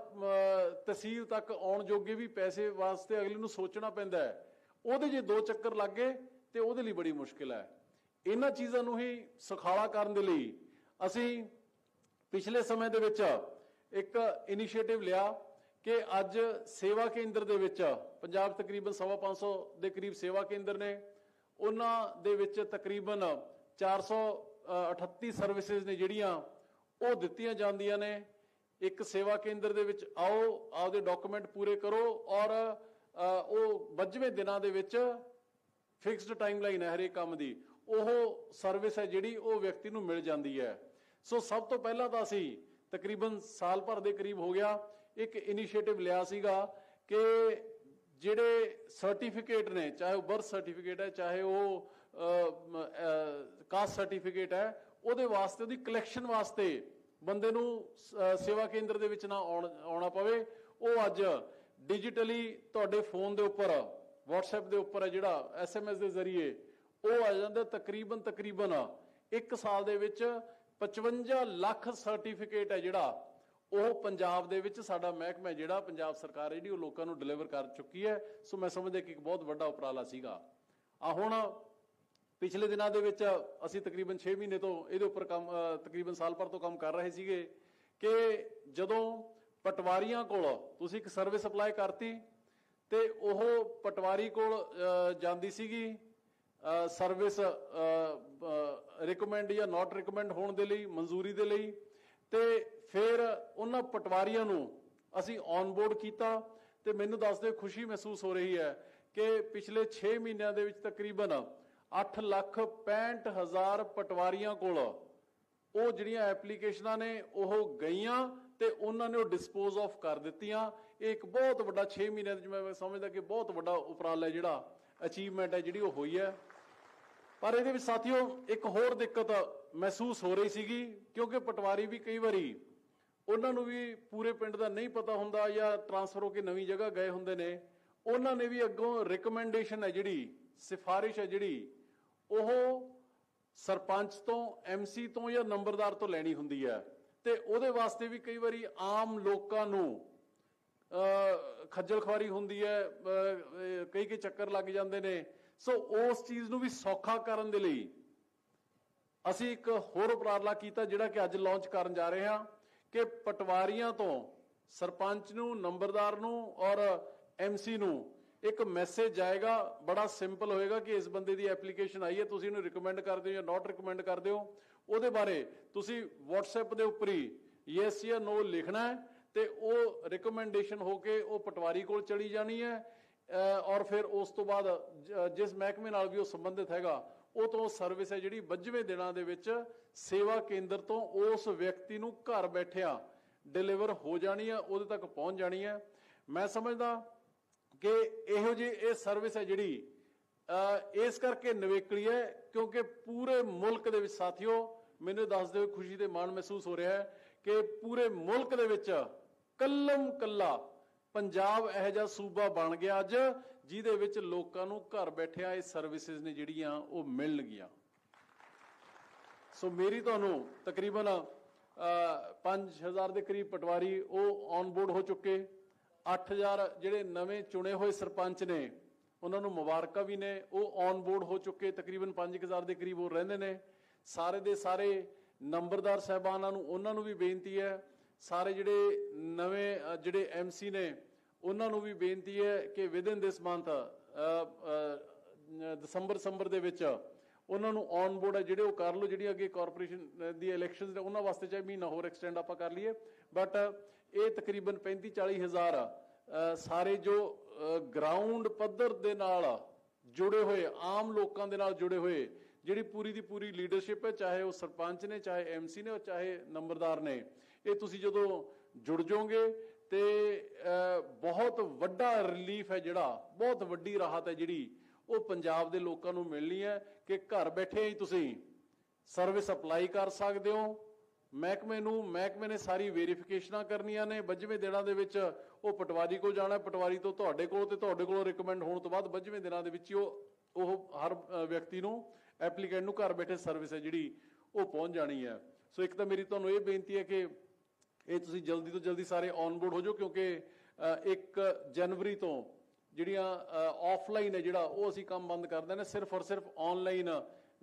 ਤਹਿਸੀਲ ਤੱਕ ਆਉਣ ਜੋਗੇ ਵੀ ਪੈਸੇ ਵਾਸਤੇ ਅਗਲੇ ਨੂੰ ਸੋਚਣਾ ਪੈਂਦਾ ਹੈ, ਉਹਦੇ ਜੇ ਦੋ ਚੱਕਰ ਲੱਗ ਗਏ ਤੇ ਉਹਦੇ ਲਈ ਬੜੀ ਮੁਸ਼ਕਿਲ ਹੈ। ਇਹਨਾਂ ਚੀਜ਼ਾਂ ਨੂੰ ਹੀ ਸੁਖਾਲਾ ਕਰਨ ਦੇ ਲਈ ਅਸੀਂ ਪਿਛਲੇ ਸਮੇਂ ਦੇ ਵਿੱਚ ਇੱਕ ਇਨੀਸ਼ੀਏਟਿਵ ਲਿਆ ਕਿ ਅੱਜ ਸੇਵਾ ਕੇਂਦਰ ਦੇ ਵਿੱਚ ਪੰਜਾਬ ਤਕਰੀਬਨ 550 ਦੇ ਕਰੀਬ ਸੇਵਾ ਕੇਂਦਰ ਨੇ। ਉਹਨਾਂ ਦੇ ਵਿੱਚ ਤਕਰੀਬਨ 438 ਸਰਵਿਸਿਜ਼ ਨੇ ਜਿਹੜੀਆਂ ਉਹ ਦਿੱਤੀਆਂ ਜਾਂਦੀਆਂ ਨੇ। ਇੱਕ ਸੇਵਾ ਕੇਂਦਰ ਦੇ ਵਿੱਚ ਆਓ, ਆਪਦੇ ਡਾਕੂਮੈਂਟ ਪੂਰੇ ਕਰੋ ਔਰ ਉਹ 25ਵੇਂ ਦਿਨਾਂ ਦੇ ਵਿੱਚ ਫਿਕਸਡ ਟਾਈਮਲਾਈਨ ਹੈ ਹਰੇਕ ਕੰਮ ਦੀ। ਉਹ ਸਰਵਿਸ ਹੈ ਜਿਹੜੀ ਉਹ ਵਿਅਕਤੀ ਨੂੰ ਮਿਲ ਜਾਂਦੀ ਹੈ। ਸੋ ਸਭ ਤੋਂ ਪਹਿਲਾਂ ਤਾਂ ਅਸੀਂ ਤਕਰੀਬਨ ਸਾਲ ਭਰ ਦੇ ਕਰੀਬ ਹੋ ਗਿਆ, ਇੱਕ ਇਨੀਸ਼ੀਏਟਿਵ ਲਿਆ ਸੀਗਾ ਕਿ ਜਿਹੜੇ ਸਰਟੀਫਿਕੇਟ ਨੇ, ਚਾਹੇ ਉਹ ਬਰਥ ਸਰਟੀਫਿਕੇਟ ਹੈ, ਚਾਹੇ ਉਹ ਕਾਸਟ ਸਰਟੀਫਿਕੇਟ ਹੈ, ਉਹਦੇ ਵਾਸਤੇ, ਉਹਦੀ ਕਲੈਕਸ਼ਨ ਵਾਸਤੇ ਬੰਦੇ ਨੂੰ ਸੇਵਾ ਕੇਂਦਰ ਦੇ ਵਿੱਚ ਨਾ ਆਉਣ- ਆਉਣਾ ਪਵੇ। ਉਹ ਅੱਜ ਡਿਜੀਟਲੀ ਤੁਹਾਡੇ ਫੋਨ ਦੇ ਉੱਪਰ, WhatsApp ਦੇ ਉੱਪਰ ਹੈ ਜਿਹੜਾ SMS ਦੇ ਜ਼ਰੀਏ, ਉਹ ਆ ਜਾਂਦਾ ਤਕਰੀਬਨ ਤਕਰੀਬਨ ਇੱਕ ਸਾਲ ਦੇ ਵਿੱਚ 55 ਲੱਖ ਸਰਟੀਫਿਕੇਟ ਹੈ ਜਿਹੜਾ ਉਹ ਪੰਜਾਬ ਦੇ ਵਿੱਚ ਸਾਡਾ ਮਹਿਕਮਾ ਜਿਹੜਾ ਪੰਜਾਬ ਸਰਕਾਰ ਜਿਹੜੀ ਉਹ ਲੋਕਾਂ ਨੂੰ ਡਿਲੀਵਰ ਕਰ ਚੁੱਕੀ ਹੈ। ਸੋ ਮੈਂ ਸਮਝਦਾ ਕਿ ਇੱਕ ਬਹੁਤ ਵੱਡਾ ਉਪਰਾਲਾ ਸੀਗਾ। ਆ ਹੁਣ ਪਿਛਲੇ ਦਿਨਾਂ ਦੇ ਵਿੱਚ ਅਸੀਂ ਤਕਰੀਬਨ 6 ਮਹੀਨੇ ਤੋਂ ਇਹਦੇ ਉੱਪਰ ਕੰਮ ਤਕਰੀਬਨ ਸਾਲ ਭਰ ਤੋਂ ਕੰਮ ਕਰ ਰਹੇ ਸੀਗੇ ਕਿ ਜਦੋਂ ਪਟਵਾਰੀਆਂ ਕੋਲ ਤੁਸੀਂ ਇੱਕ ਸਰਵਿਸ ਅਪਲਾਈ ਕਰਤੀ ਤੇ ਉਹ ਪਟਵਾਰੀ ਕੋਲ ਜਾਂਦੀ ਸੀਗੀ ਸਰਵਿਸ ਰਿਕਮੈਂਡ ਜਾਂ ਨਾਟ ਰਿਕਮੈਂਡ ਹੋਣ ਦੇ ਲਈ, ਮਨਜ਼ੂਰੀ ਦੇ ਲਈ। ਤੇ ਫਿਰ ਉਹਨਾਂ ਪਟਵਾਰੀਆਂ ਨੂੰ ਅਸੀਂ ਔਨਬੋਰਡ ਕੀਤਾ ਤੇ ਮੈਨੂੰ ਦੱਸਦੇ ਖੁਸ਼ੀ ਮਹਿਸੂਸ ਹੋ ਰਹੀ ਹੈ ਕਿ ਪਿਛਲੇ 6 ਮਹੀਨਿਆਂ ਦੇ ਵਿੱਚ ਤਕਰੀਬਨ 8 ਲੱਖ 65 ਹਜ਼ਾਰ ਪਟਵਾਰੀਆਂ ਕੋਲ ਉਹ ਜਿਹੜੀਆਂ ਐਪਲੀਕੇਸ਼ਨਾਂ ਨੇ, ਉਹ ਗਈਆਂ ਤੇ ਉਹਨਾਂ ਨੇ ਉਹ ਡਿਸਪੋਜ਼ ਆਫ ਕਰ ਦਿੱਤੀਆਂ। ਇਹ ਇੱਕ ਬਹੁਤ ਵੱਡਾ 6 ਮਹੀਨਿਆਂ ਦੇ ਵਿੱਚ ਮੈਂ ਸਮਝਦਾ ਕਿ ਬਹੁਤ ਵੱਡਾ ਉਪਰਾਲਾ ਜਿਹੜਾ ਅਚੀਵਮੈਂਟ ਹੈ ਜਿਹੜੀ ਉਹ ਹੋਈ ਹੈ। ਪਰ ਇਹਦੇ ਵਿੱਚ ਸਾਥੀਓ, ਇੱਕ ਹੋਰ ਦਿੱਕਤ ਮਹਿਸੂਸ ਹੋ ਰਹੀ ਸੀਗੀ, ਕਿਉਂਕਿ ਪਟਵਾਰੀ ਵੀ ਕਈ ਵਾਰੀ ਉਹਨਾਂ ਨੂੰ ਵੀ ਪੂਰੇ ਪਿੰਡ ਦਾ ਨਹੀਂ ਪਤਾ ਹੁੰਦਾ ਜਾਂ ਟਰਾਂਸਫਰ ਹੋ ਕੇ ਨਵੀਂ ਜਗ੍ਹਾ ਗਏ ਹੁੰਦੇ ਨੇ। ਉਹਨਾਂ ਨੇ ਵੀ ਅੱਗੋਂ ਰეკਮੈਂਡੇਸ਼ਨ ਹੈ ਜਿਹੜੀ, ਸਿਫਾਰਿਸ਼ ਹੈ ਜਿਹੜੀ, ਉਹ ਸਰਪੰਚ ਤੋਂ ਐਮਸੀ ਤੋਂ ਜਾਂ ਨੰਬਰਦਾਰ ਤੋਂ ਲੈਣੀ ਹੁੰਦੀ ਹੈ। ਤੇ ਉਹਦੇ ਵਾਸਤੇ ਵੀ ਕਈ ਵਾਰੀ ਆਮ ਲੋਕਾਂ ਨੂੰ ਖੱਜਲ ਖਵਾਰੀ ਹੁੰਦੀ ਹੈ ਕਈ ਕਈ ਚੱਕਰ ਲੱਗ ਜਾਂਦੇ ਨੇ। ਸੋ ਉਸ ਚੀਜ਼ ਨੂੰ ਵੀ ਸੌਖਾ ਕਰਨ ਦੇ ਲਈ ਅਸੀਂ ਇੱਕ ਹੋਰ ਉਪਰਾਲਾ ਕੀਤਾ ਜਿਹੜਾ ਕਿ ਅੱਜ ਲਾਂਚ ਕਰਨ ਜਾ ਰਹੇ ਹਾਂ ਕਿ ਪਟਵਾਰੀਆਂ ਤੋਂ ਸਰਪੰਚ ਨੂੰ, ਨੰਬਰਦਾਰ ਨੂੰ ਔਰ ਐਮਸੀ ਨੂੰ ਇੱਕ ਮੈਸੇਜ ਆਏਗਾ, ਬੜਾ ਸਿੰਪਲ ਹੋਏਗਾ ਕਿ ਇਸ ਬੰਦੇ ਦੀ ਐਪਲੀਕੇਸ਼ਨ ਆਈ ਹੈ, ਤੁਸੀਂ ਇਹਨੂੰ ਰეკਮੈਂਡ ਕਰਦੇ ਹੋ ਜਾਂ ਨਾਟ ਰეკਮੈਂਡ ਕਰਦੇ ਹੋ, ਉਹਦੇ ਬਾਰੇ ਤੁਸੀਂ WhatsApp ਦੇ ਉੱਪਰ ਹੀ ਯੈਸ ਜਾਂ ਨੋ ਲਿਖਣਾ ਹੈ ਤੇ ਉਹ ਰეკਮੈਂਡੇਸ਼ਨ ਹੋ ਕੇ ਉਹ ਪਟਵਾਰੀ ਕੋਲ ਚਲੀ ਜਾਣੀ ਹੈ। ਔਰ ਫਿਰ ਉਸ ਤੋਂ ਬਾਅਦ ਜਿਸ ਮਹਿਕਮੇ ਨਾਲ ਵੀ ਉਹ ਸੰਬੰਧਿਤ ਹੈਗਾ, ਉਹ ਤੋਂ ਸਰਵਿਸ ਹੈ ਜਿਹੜੀ 25ਵੇਂ ਦਿਨਾਂ ਦੇ ਵਿੱਚ ਸੇਵਾ ਕੇਂਦਰ ਤੋਂ ਉਸ ਵਿਅਕਤੀ ਨੂੰ ਘਰ ਬੈਠਿਆਂ ਡਿਲੀਵਰ ਹੋ ਜਾਣੀ ਹੈ, ਉਹਦੇ ਤੱਕ ਪਹੁੰਚ ਜਾਣੀ ਹੈ। ਮੈਂ ਸਮਝਦਾ ਕਿ ਇਹੋ ਜਿਹੀ ਇਹ ਸਰਵਿਸ ਹੈ ਜਿਹੜੀ ਇਸ ਕਰਕੇ ਨਵੇਕਲੀ ਹੈ ਕਿਉਂਕਿ ਪੂਰੇ ਮੁਲਕ ਦੇ ਵਿੱਚ ਸਾਥੀਓ, ਮੈਨੂੰ ਦੱਸਦੇ ਹੋਏ ਖੁਸ਼ੀ ਤੇ ਮਾਣ ਮਹਿਸੂਸ ਹੋ ਰਿਹਾ ਹੈ ਕਿ ਪੂਰੇ ਮੁਲਕ ਦੇ ਵਿੱਚ ਕੱਲਮ ਕੱਲਾ ਪੰਜਾਬ ਇਹੋ ਜਿਹਾ ਸੂਬਾ ਬਣ ਗਿਆ ਅੱਜ, ਜਿਹਦੇ ਵਿੱਚ ਲੋਕਾਂ ਨੂੰ ਘਰ ਬੈਠਿਆਂ ਇਹ ਸਰਵਿਸਿਜ਼ ਨੇ ਜਿਹੜੀਆਂ ਉਹ ਮਿਲਣਗੀਆਂ। ਸੋ ਮੇਰੀ ਤੁਹਾਨੂੰ ਤਕਰੀਬਨ 5000 ਦੇ ਕਰੀਬ ਪਟਵਾਰੀ ਉਹ ਔਨ ਬੋਰਡ ਹੋ ਚੁੱਕੇ। 8000 ਜਿਹੜੇ ਨਵੇਂ ਚੁਣੇ ਹੋਏ ਸਰਪੰਚ ਨੇ, ਉਹਨਾਂ ਨੂੰ ਮੁਬਾਰਕਾਂ ਵੀ ਨੇ, ਉਹ ਔਨ ਬੋਰਡ ਹੋ ਚੁੱਕੇ, ਤਕਰੀਬਨ 5000 ਦੇ ਕਰੀਬ ਉਹ ਰਹਿੰਦੇ ਨੇ। ਸਾਰੇ ਦੇ ਸਾਰੇ ਨੰਬਰਦਾਰ ਸਹਿਬਾਨਾਂ ਨੂੰ, ਉਹਨਾਂ ਨੂੰ ਵੀ ਬੇਨਤੀ ਹੈ ਸਾਰੇ ਜਿਹੜੇ ਨਵੇਂ ਅ, ਜਿਹੜੇ ਐਮਸੀ ਨੇ ਉਹਨਾਂ ਨੂੰ ਵੀ ਬੇਨਤੀ ਹੈ ਕਿ ਵਿਦਨ ਦਿਸ ਮੰਥ ਦਸੰਬਰ ਦਸੰਬਰ ਦੇ ਵਿੱਚ ਉਹਨਾਂ ਨੂੰ ਔਨ ਬੋਰਡ ਹੈ ਜਿਹੜੇ ਉਹ ਕਰ ਲਓ ਜਿਹੜੀ ਅੱਗੇ ਕਾਰਪੋਰੇਸ਼ਨ ਦੀ ਇਲੈਕਸ਼ਨਸ ਨੇ ਉਹਨਾਂ ਵਾਸਤੇ ਚਾਹੇ ਮਹੀਨਾ ਹੋਰ ਐਕਸਟੈਂਡ ਆਪਾਂ ਕਰ ਲਈਏ। ਬਟ ਇਹ ਤਕਰੀਬਨ 35 40 ਹਜ਼ਾਰ ਸਾਰੇ ਜੋ ਗਰਾਊਂਡ ਪੱਧਰ ਦੇ ਨਾਲ ਜੁੜੇ ਹੋਏ ਆਮ ਲੋਕਾਂ ਦੇ ਨਾਲ ਜੁੜੇ ਹੋਏ ਜਿਹੜੀ ਪੂਰੀ ਦੀ ਪੂਰੀ ਲੀਡਰਸ਼ਿਪ ਹੈ ਚਾਹੇ ਉਹ ਸਰਪੰਚ ਨੇ ਚਾਹੇ ਐਮਸੀ ਨੇ ਉਹ ਚਾਹੇ ਨੰਬਰਦਾਰ ਨੇ ਇਹ ਤੁਸੀਂ ਜਦੋਂ ਜੁੜ ਜਾਓਗੇ ਤੇ ਬਹੁਤ ਵੱਡਾ ਰਿਲੀਫ ਹੈ ਜਿਹੜਾ, ਬਹੁਤ ਵੱਡੀ ਰਾਹਤ ਹੈ ਜਿਹੜੀ ਉਹ ਪੰਜਾਬ ਦੇ ਲੋਕਾਂ ਨੂੰ ਮਿਲਣੀ ਹੈ ਕਿ ਘਰ ਬੈਠੇ ਹੀ ਤੁਸੀਂ ਸਰਵਿਸ ਅਪਲਾਈ ਕਰ ਸਕਦੇ ਹੋ। ਮਹਿਕਮੇ ਨੂੰ, ਮਹਿਕਮੇ ਨੇ ਸਾਰੀ ਵੈਰੀਫਿਕੇਸ਼ਨਾਂ ਕਰਨੀਆਂ ਨੇ। 25ਵੇਂ ਦਿਨਾਂ ਦੇ ਵਿੱਚ ਉਹ ਪਟਵਾਰੀ ਕੋਲ ਜਾਣਾ ਪਟਵਾਰੀ ਤੋਂ ਤੁਹਾਡੇ ਕੋਲ ਤੇ ਤੁਹਾਡੇ ਕੋਲੋਂ ਰეკਮੈਂਡ ਹੋਣ ਤੋਂ ਬਾਅਦ 25ਵੇਂ ਦਿਨਾਂ ਦੇ ਵਿੱਚ ਹੀ ਉਹ ਉਹ ਹਰ ਵਿਅਕਤੀ ਨੂੰ ਐਪਲੀਕੈਂਟ ਨੂੰ ਘਰ ਬੈਠੇ ਸਰਵਿਸ ਹੈ ਜਿਹੜੀ ਉਹ ਪਹੁੰਚ ਜਾਣੀ ਹੈ। ਸੋ ਇੱਕ ਤਾਂ ਮੇਰੀ ਤੁਹਾਨੂੰ ਇਹ ਬੇਨਤੀ ਹੈ ਕਿ ਇਹ ਤੁਸੀਂ ਜਲਦੀ ਤੋਂ ਜਲਦੀ ਸਾਰੇ ਔਨਬੋਰਡ ਹੋ ਜਾਓ ਕਿਉਂਕਿ ਅ, 1 ਜਨਵਰੀ ਤੋਂ ਜਿਹੜੀਆਂ ਆਫਲਾਈਨ ਹੈ ਜਿਹੜਾ ਉਹ ਅਸੀਂ ਕੰਮ ਬੰਦ ਕਰ ਦੇਣਾ। ਸਿਰਫ ਔਰ ਸਿਰਫ ਆਨਲਾਈਨ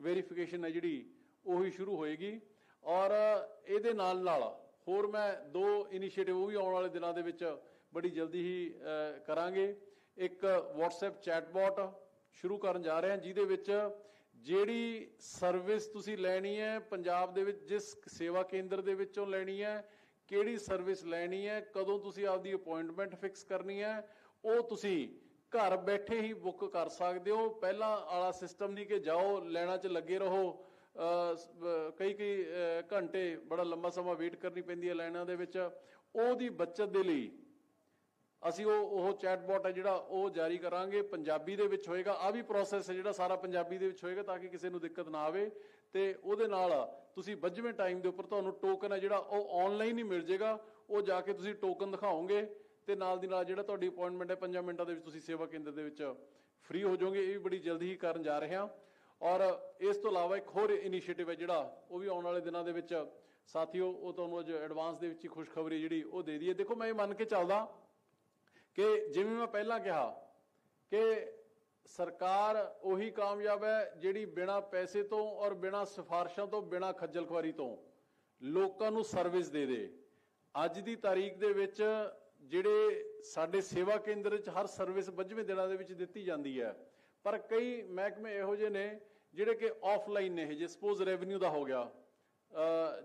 ਵੈਰੀਫਿਕੇਸ਼ਨ ਹੈ ਜਿਹੜੀ ਉਹੀ ਸ਼ੁਰੂ ਹੋਏਗੀ। ਔਰ ਇਹਦੇ ਨਾਲ ਨਾਲ ਹੋਰ ਮੈਂ ਦੋ ਇਨੀਸ਼ੀਏਟਿਵ ਉਹ ਵੀ ਆਉਣ ਵਾਲੇ ਦਿਨਾਂ ਦੇ ਵਿੱਚ ਬੜੀ ਜਲਦੀ ਹੀ ਕਰਾਂਗੇ। ਇੱਕ WhatsApp ਚੈਟਬੋਟ ਸ਼ੁਰੂ ਕਰਨ ਜਾ ਰਹੇ ਹਾਂ ਜਿਹਦੇ ਵਿੱਚ ਜਿਹੜੀ ਸਰਵਿਸ ਤੁਸੀਂ ਲੈਣੀ ਹੈ ਪੰਜਾਬ ਦੇ ਵਿੱਚ ਜਿਸ ਸੇਵਾ ਕੇਂਦਰ ਦੇ ਵਿੱਚੋਂ ਲੈਣੀ ਹੈ ਕਿਹੜੀ ਸਰਵਿਸ ਲੈਣੀ ਹੈ, ਕਦੋਂ ਤੁਸੀਂ ਆਪਦੀ ਅਪਾਇੰਟਮੈਂਟ ਫਿਕਸ ਕਰਨੀ ਹੈ, ਉਹ ਤੁਸੀਂ ਘਰ ਬੈਠੇ ਹੀ ਬੁੱਕ ਕਰ ਸਕਦੇ ਹੋ। ਪਹਿਲਾਂ ਵਾਲਾ ਸਿਸਟਮ ਨਹੀਂ ਕਿ ਜਾਓ, ਲੈਣਾ 'ਚ ਲੱਗੇ ਰਹੋ। ਕਈ ਕਈ ਘੰਟੇ ਬੜਾ ਲੰਬਾ ਸਮਾਂ ਵੇਟ ਕਰਨੀ ਪੈਂਦੀ ਹੈ ਲਾਈਨਾਂ ਦੇ ਵਿੱਚ। ਉਹਦੀ ਬਚਤ ਦੇ ਲਈ ਅਸੀਂ ਉਹ ਉਹ ਚੈਟਬੋਟ ਹੈ ਜਿਹੜਾ ਉਹ ਜਾਰੀ ਕਰਾਂਗੇ। ਪੰਜਾਬੀ ਦੇ ਵਿੱਚ ਹੋਏਗਾ। ਆ ਵੀ ਪ੍ਰੋਸੈਸ ਹੈ ਜਿਹੜਾ ਸਾਰਾ ਪੰਜਾਬੀ ਦੇ ਵਿੱਚ ਹੋਏਗਾ ਤਾਂ ਕਿ ਕਿਸੇ ਨੂੰ ਦਿੱਕਤ ਨਾ ਆਵੇ। ਤੇ ਉਹਦੇ ਨਾਲ ਤੁਸੀਂ 25ਵੇਂ ਟਾਈਮ ਦੇ ਉੱਪਰ ਤੁਹਾਨੂੰ ਟੋਕਨ ਹੈ ਜਿਹੜਾ ਉਹ ਆਨਲਾਈਨ ਹੀ ਮਿਲ ਜਾਏਗਾ, ਉਹ ਜਾ ਕੇ ਤੁਸੀਂ ਟੋਕਨ ਦਿਖਾਓਗੇ ਤੇ ਨਾਲ ਦੀ ਨਾਲ ਜਿਹੜਾ ਤੁਹਾਡੀ ਅਪਾਇੰਟਮੈਂਟ ਹੈ 5 ਮਿੰਟਾਂ ਦੇ ਵਿੱਚ ਤੁਸੀਂ ਸੇਵਾ ਕੇਂਦਰ ਦੇ ਵਿੱਚ ਫ੍ਰੀ ਹੋ ਜਾਓਗੇ, ਇਹ ਵੀ ਬੜੀ ਜਲਦੀ ਹੀ ਕਰਨ ਜਾ ਰਹੇ ਹਾਂ। ਔਰ ਇਸ ਤੋਂ ਇਲਾਵਾ ਇੱਕ ਹੋਰ ਇਨੀਸ਼ੀਏਟਿਵ ਹੈ ਜਿਹੜਾ, ਉਹ ਵੀ ਆਉਣ ਵਾਲੇ ਦਿਨਾਂ ਦੇ ਵਿੱਚ, ਸਾਥੀਓ, ਉਹ ਤੁਹਾਨੂੰ ਅੱਜ ਐਡਵਾਂਸ ਦੇ ਵਿੱਚ ਹੀ ਖੁਸ਼ਖਬਰੀ ਜਿਹੜੀ, ਉਹ ਦੇ ਦਈਏ। ਦੇਖੋ, ਮੈਂ ਇਹ ਮੰਨ ਕੇ ਚੱਲਦਾ ਕਿ ਜਿਵੇਂ ਮੈਂ ਪਹਿਲਾਂ ਕਿਹਾ ਕਿ ਸਰਕਾਰ ਉਹੀ ਕਾਮਯਾਬ ਹੈ ਜਿਹੜੀ ਬਿਨਾ ਪੈਸੇ ਤੋਂ ਔਰ ਬਿਨਾ ਸਿਫਾਰਸ਼ਾਂ ਤੋਂ, ਬਿਨਾ ਖੱਜਲ ਖੁਆਰੀ ਤੋਂ ਲੋਕਾਂ ਨੂੰ ਸਰਵਿਸ ਦੇ ਦੇ। ਅੱਜ ਦੀ ਤਾਰੀਖ ਦੇ ਵਿੱਚ ਜਿਹੜੇ ਸਾਡੇ ਸੇਵਾ ਕੇਂਦਰ ਵਿੱਚ ਹਰ ਸਰਵਿਸ 25ਵੇਂ ਦਿਨਾਂ ਦੇ ਵਿੱਚ ਦਿੱਤੀ ਜਾਂਦੀ ਹੈ। ਪਰ ਕਈ ਮਹਿਕਮੇ ਇਹੋ ਜਿਹੇ ਨੇ ਜਿਹੜੇ ਕਿ ਆਫਲਾਈਨ ਨੇ ਜੇ ਸਪੋਜ਼ ਰੈਵਨਿਊ ਦਾ ਹੋ ਗਿਆ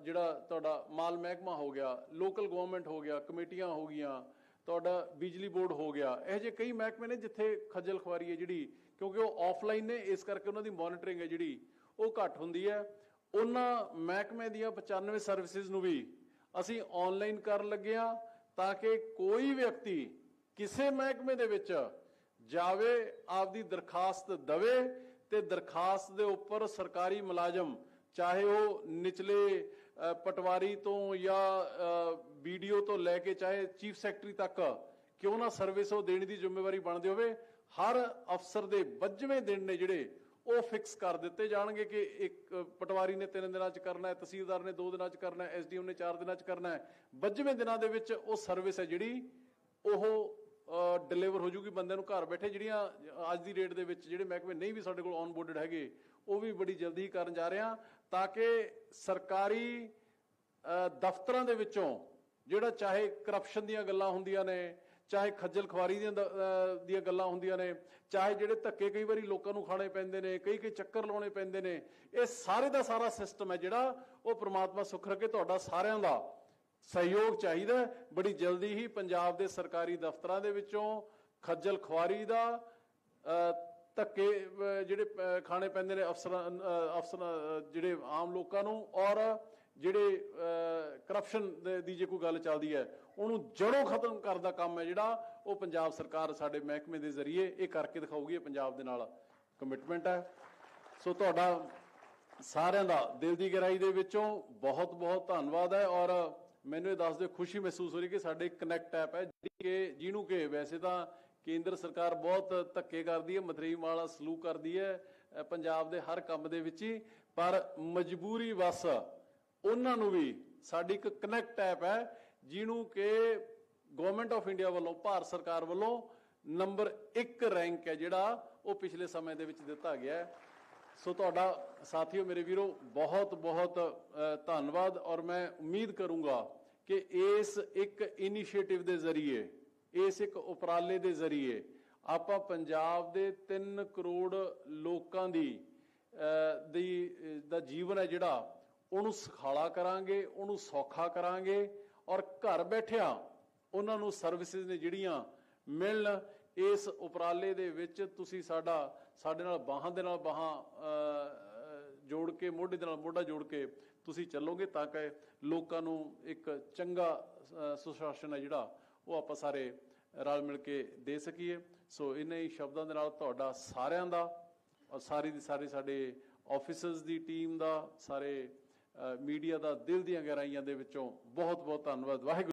ਜਿਹੜਾ ਤੁਹਾਡਾ ਮਾਲ ਮਹਿਕਮਾ ਹੋ ਗਿਆ ਲੋਕਲ ਗਵਰਨਮੈਂਟ ਹੋ ਗਿਆ, ਕਮੇਟੀਆਂ ਹੋ ਗਈਆਂ ਤੁਹਾਡਾ ਬਿਜਲੀ ਬੋਰਡ ਹੋ ਗਿਆ। ਇਹ ਜਿਹੇ ਕਈ ਮਹਿਕਮੇ ਨੇ ਜਿੱਥੇ ਖੱਜਲ ਖੁਆਰੀ ਹੈ ਜਿਹੜੀ, ਕਿਉਂਕਿ ਉਹ ਆਫਲਾਈਨ ਨੇ, ਇਸ ਕਰਕੇ ਉਹਨਾਂ ਦੀ ਮੋਨੀਟਰਿੰਗ ਹੈ ਜਿਹੜੀ, ਉਹ ਘੱਟ ਹੁੰਦੀ ਹੈ। ਉਹਨਾਂ ਮਹਿਕਮੇ ਦੀਆਂ 95 ਸਰਵਿਸਿਜ਼ ਨੂੰ ਵੀ ਅਸੀਂ ਆਨਲਾਈਨ ਕਰਨ ਲੱਗੇ ਹਾਂ ਤਾਂ ਕਿ ਕੋਈ ਵਿਅਕਤੀ ਕਿਸੇ ਮਹਿਕਮੇ ਦੇ ਵਿੱਚ ਜਾਵੇ, ਆਪਦੀ ਦਰਖਾਸਤ ਦਵੇ ਤੇ ਦਰਖਾਸਤ ਦੇ ਉੱਪਰ ਸਰਕਾਰੀ ਮੁਲਾਜ਼ਮ ਚਾਹੇ ਉਹ ਨਿਚਲੇ ਪਟਵਾਰੀ ਤੋਂ ਜਾਂ ਵੀਡੀਓ ਤੋਂ ਲੈ ਕੇ ਚਾਹੇ ਚੀਫ ਸੈਕਟਰੀ ਤੱਕ ਕਿਉਂ ਨਾ ਸਰਵਿਸ ਉਹ ਦੇਣ ਦੀ ਜ਼ਿੰਮੇਵਾਰੀ ਬਣਦੀ ਹੋਵੇ, ਹਰ ਅਫਸਰ ਦੇ ਵੱਜਵੇਂ ਦਿਨ ਨੇ ਜਿਹੜੇ ਉਹ ਫਿਕਸ ਕਰ ਦਿੱਤੇ ਜਾਣਗੇ ਕਿ ਇੱਕ ਪਟਵਾਰੀ ਨੇ 3 ਦਿਨਾਂ 'ਚ ਕਰਨਾ ਹੈ, ਤਹਿਸੀਲਦਾਰ ਨੇ 2 ਦਿਨਾਂ 'ਚ ਕਰਨਾ ਹੈ ਐਸਡੀਐਮ ਨੇ 4 ਦਿਨਾਂ 'ਚ ਕਰਨਾ ਹੈ। ਵੱਜਵੇਂ ਦਿਨਾਂ ਦੇ ਵਿੱਚ ਉਹ ਸਰਵਿਸ ਹੈ ਜਿਹੜੀ ਉਹ ਡਿਲੀਵਰ ਹੋ ਜੂਗੀ, ਬੰਦੇ ਨੂੰ ਘਰ ਬੈਠੇ ਜਿਹੜੀਆਂ ਅੱਜ ਦੀ ਡੇਟ ਦੇ ਵਿੱਚ ਜਿਹੜੇ ਮਹਿਕਮੇ ਨਹੀਂ ਵੀ ਸਾਡੇ ਕੋਲ ਔਨਬੋਰਡਡ ਹੈਗੇ ਉਹ ਵੀ ਬੜੀ ਜਲਦੀ ਹੀ ਕਰਨ ਜਾ ਰਹੇ ਹਾਂ ਤਾਂ ਕਿ ਸਰਕਾਰੀ ਦਫ਼ਤਰਾਂ ਦੇ ਵਿੱਚੋਂ ਜਿਹੜਾ ਚਾਹੇ ਕਰਪਸ਼ਨ ਦੀਆਂ ਗੱਲਾਂ ਹੁੰਦੀਆਂ ਨੇ, ਚਾਹੇ ਖੱਜਲ ਖਵਾਰੀ ਦੀਆਂ ਦੀਆਂ ਗੱਲਾਂ ਹੁੰਦੀਆਂ ਨੇ, ਚਾਹੇ ਜਿਹੜੇ ਧੱਕੇ ਕਈ ਵਾਰੀ ਲੋਕਾਂ ਨੂੰ ਖਾਣੇ ਪੈਂਦੇ ਨੇ, ਕਈ ਕਈ ਚੱਕਰ ਲਾਉਣੇ ਪੈਂਦੇ ਨੇ, ਇਹ ਸਾਰੇ ਦਾ ਸਾਰਾ ਸਿਸਟਮ ਹੈ ਜਿਹੜਾ ਉਹ ਪ੍ਰਮਾਤਮਾ ਸੁੱਖ ਰੱਖੇ ਤੁਹਾਡਾ ਸਾਰਿਆਂ ਦਾ ਸਹਿਯੋਗ ਚਾਹੀਦਾ ਬੜੀ ਜਲਦੀ ਹੀ ਪੰਜਾਬ ਦੇ ਸਰਕਾਰੀ ਦਫ਼ਤਰਾਂ ਦੇ ਵਿੱਚੋਂ ਖੱਜਲ ਖਵਾਰੀ ਦਾ ਧੱਕੇ ਜਿਹੜੇ ਖਾਣੇ ਪੈਂਦੇ ਨੇ ਅਫਸਰਾਂ ਅਫਸਰਾਂ ਜਿਹੜੇ ਆਮ ਲੋਕਾਂ ਨੂੰ ਔਰ ਜਿਹੜੇ ਕਰਪਸ਼ਨ ਦੀ ਜੇ ਕੋਈ ਗੱਲ ਚੱਲਦੀ ਹੈ, ਉਹਨੂੰ ਜੜੋਂ ਖਤਮ ਕਰਨ ਦਾ ਕੰਮ ਹੈ ਜਿਹੜਾ ਉਹ ਪੰਜਾਬ ਸਰਕਾਰ ਸਾਡੇ ਮਹਿਕਮੇ ਦੇ ਜ਼ਰੀਏ ਇਹ ਕਰਕੇ ਦਿਖਾਊਗੀ ਪੰਜਾਬ ਦੇ ਨਾਲ ਕਮਿਟਮੈਂਟ ਹੈ। ਸੋ ਤੁਹਾਡਾ ਸਾਰਿਆਂ ਦਾ ਦਿਲ ਦੀ ਗਹਿਰਾਈ ਦੇ ਵਿੱਚੋਂ ਬਹੁਤ ਬਹੁਤ ਧੰਨਵਾਦ ਹੈ ਔਰ ਮੈਨੂੰ ਇਹ ਦੱਸਦੇ ਖੁਸ਼ੀ ਮਹਿਸੂਸ ਹੋ ਰਹੀ ਕਿ ਸਾਡੇ ਕਨੈਕਟ ਐਪ ਹੈ, ਜਿਹੜੀ ਕਿ ਜਿਹਨੂੰ ਕਿ ਵੈਸੇ ਤਾਂ ਕੇਂਦਰ ਸਰਕਾਰ ਬਹੁਤ ਧੱਕੇ ਕਰਦੀ ਹੈ ਮਤਰੀ ਵਾਲਾ ਸਲੂਕ ਕਰਦੀ ਹੈ ਪੰਜਾਬ ਦੇ ਹਰ ਕੰਮ ਦੇ ਵਿੱਚ ਹੀ। ਪਰ ਮਜਬੂਰੀ ਵਸ ਉਹਨਾਂ ਨੂੰ ਵੀ, ਸਾਡੀ ਇੱਕ ਕਨੈਕਟ ਐਪ ਹੈ, ਜਿਹਨੂੰ ਕਿ ਗਵਰਨਮੈਂਟ ਆਫ ਇੰਡੀਆ ਵੱਲੋਂ, ਭਾਰਤ ਸਰਕਾਰ ਵੱਲੋਂ ਨੰਬਰ 1 ਰੈਂਕ ਹੈ ਜਿਹੜਾ ਉਹ ਪਿਛਲੇ ਸਮੇਂ ਦੇ ਵਿੱਚ ਦਿੱਤਾ ਗਿਆ ਹੈ। ਸੋ ਤੁਹਾਡਾ ਸਾਥੀਓ, ਮੇਰੇ ਵੀਰੋ, ਬਹੁਤ ਬਹੁਤ ਧੰਨਵਾਦ ਔਰ ਮੈਂ ਉਮੀਦ ਕਰੂੰਗਾ ਕਿ ਇਸ ਇੱਕ ਇਨੀਸ਼ੀਏਟਿਵ ਦੇ ਜ਼ਰੀਏ ਇਸ ਇੱਕ ਉਪਰਾਲੇ ਦੇ ਜ਼ਰੀਏ ਆਪਾਂ ਪੰਜਾਬ ਦੇ 3 ਕਰੋੜ ਲੋਕਾਂ ਦੀ ਦੀ, ਦਾ ਜੀਵਨ ਹੈ ਜਿਹੜਾ, ਉਹਨੂੰ ਸੁਖਾਲਾ ਕਰਾਂਗੇ, ਉਹਨੂੰ ਸੌਖਾ ਕਰਾਂਗੇ ਔਰ ਘਰ ਬੈਠਿਆਂ ਉਹਨਾਂ ਨੂੰ ਸਰਵਿਸਿਜ਼ ਨੇ ਜਿਹੜੀਆਂ ਮਿਲਣ, ਇਸ ਉਪਰਾਲੇ ਦੇ ਵਿੱਚ ਤੁਸੀਂ ਸਾਡਾ, ਸਾਡੇ ਨਾਲ ਬਾਹਾਂ ਦੇ ਨਾਲ ਬਾਹਾਂ ਜੋੜ ਕੇ, ਮੋਢੇ ਦੇ ਨਾਲ ਮੋਢਾ ਜੋੜ ਕੇ ਤੁਸੀਂ ਚੱਲੋਗੇ ਤਾਂ ਕਿ ਲੋਕਾਂ ਨੂੰ ਇੱਕ ਚੰਗਾ ਸੁਸ਼ਾਸਨ ਹੈ ਜਿਹੜਾ ਉਹ ਆਪਾਂ ਸਾਰੇ ਰਲ ਮਿਲ ਕੇ ਦੇ ਸਕੀਏ। ਸੋ ਇਨੇ ਹੀ ਸ਼ਬਦਾਂ ਦੇ ਨਾਲ ਤੁਹਾਡਾ ਸਾਰਿਆਂ ਦਾ ਔਰ ਸਾਰੀ ਦੀ ਸਾਰੀ ਸਾਡੇ ਆਫਿਸਰਸ ਦੀ ਟੀਮ ਦਾ, ਸਾਰੇ ਮੀਡੀਆ ਦਾ ਦਿਲ ਦੀਆਂ ਗਹਿਰਾਈਆਂ ਦੇ ਵਿੱਚੋਂ ਬਹੁਤ ਬਹੁਤ ਧੰਨਵਾਦ। ਵਾਹਿਗੁਰੂ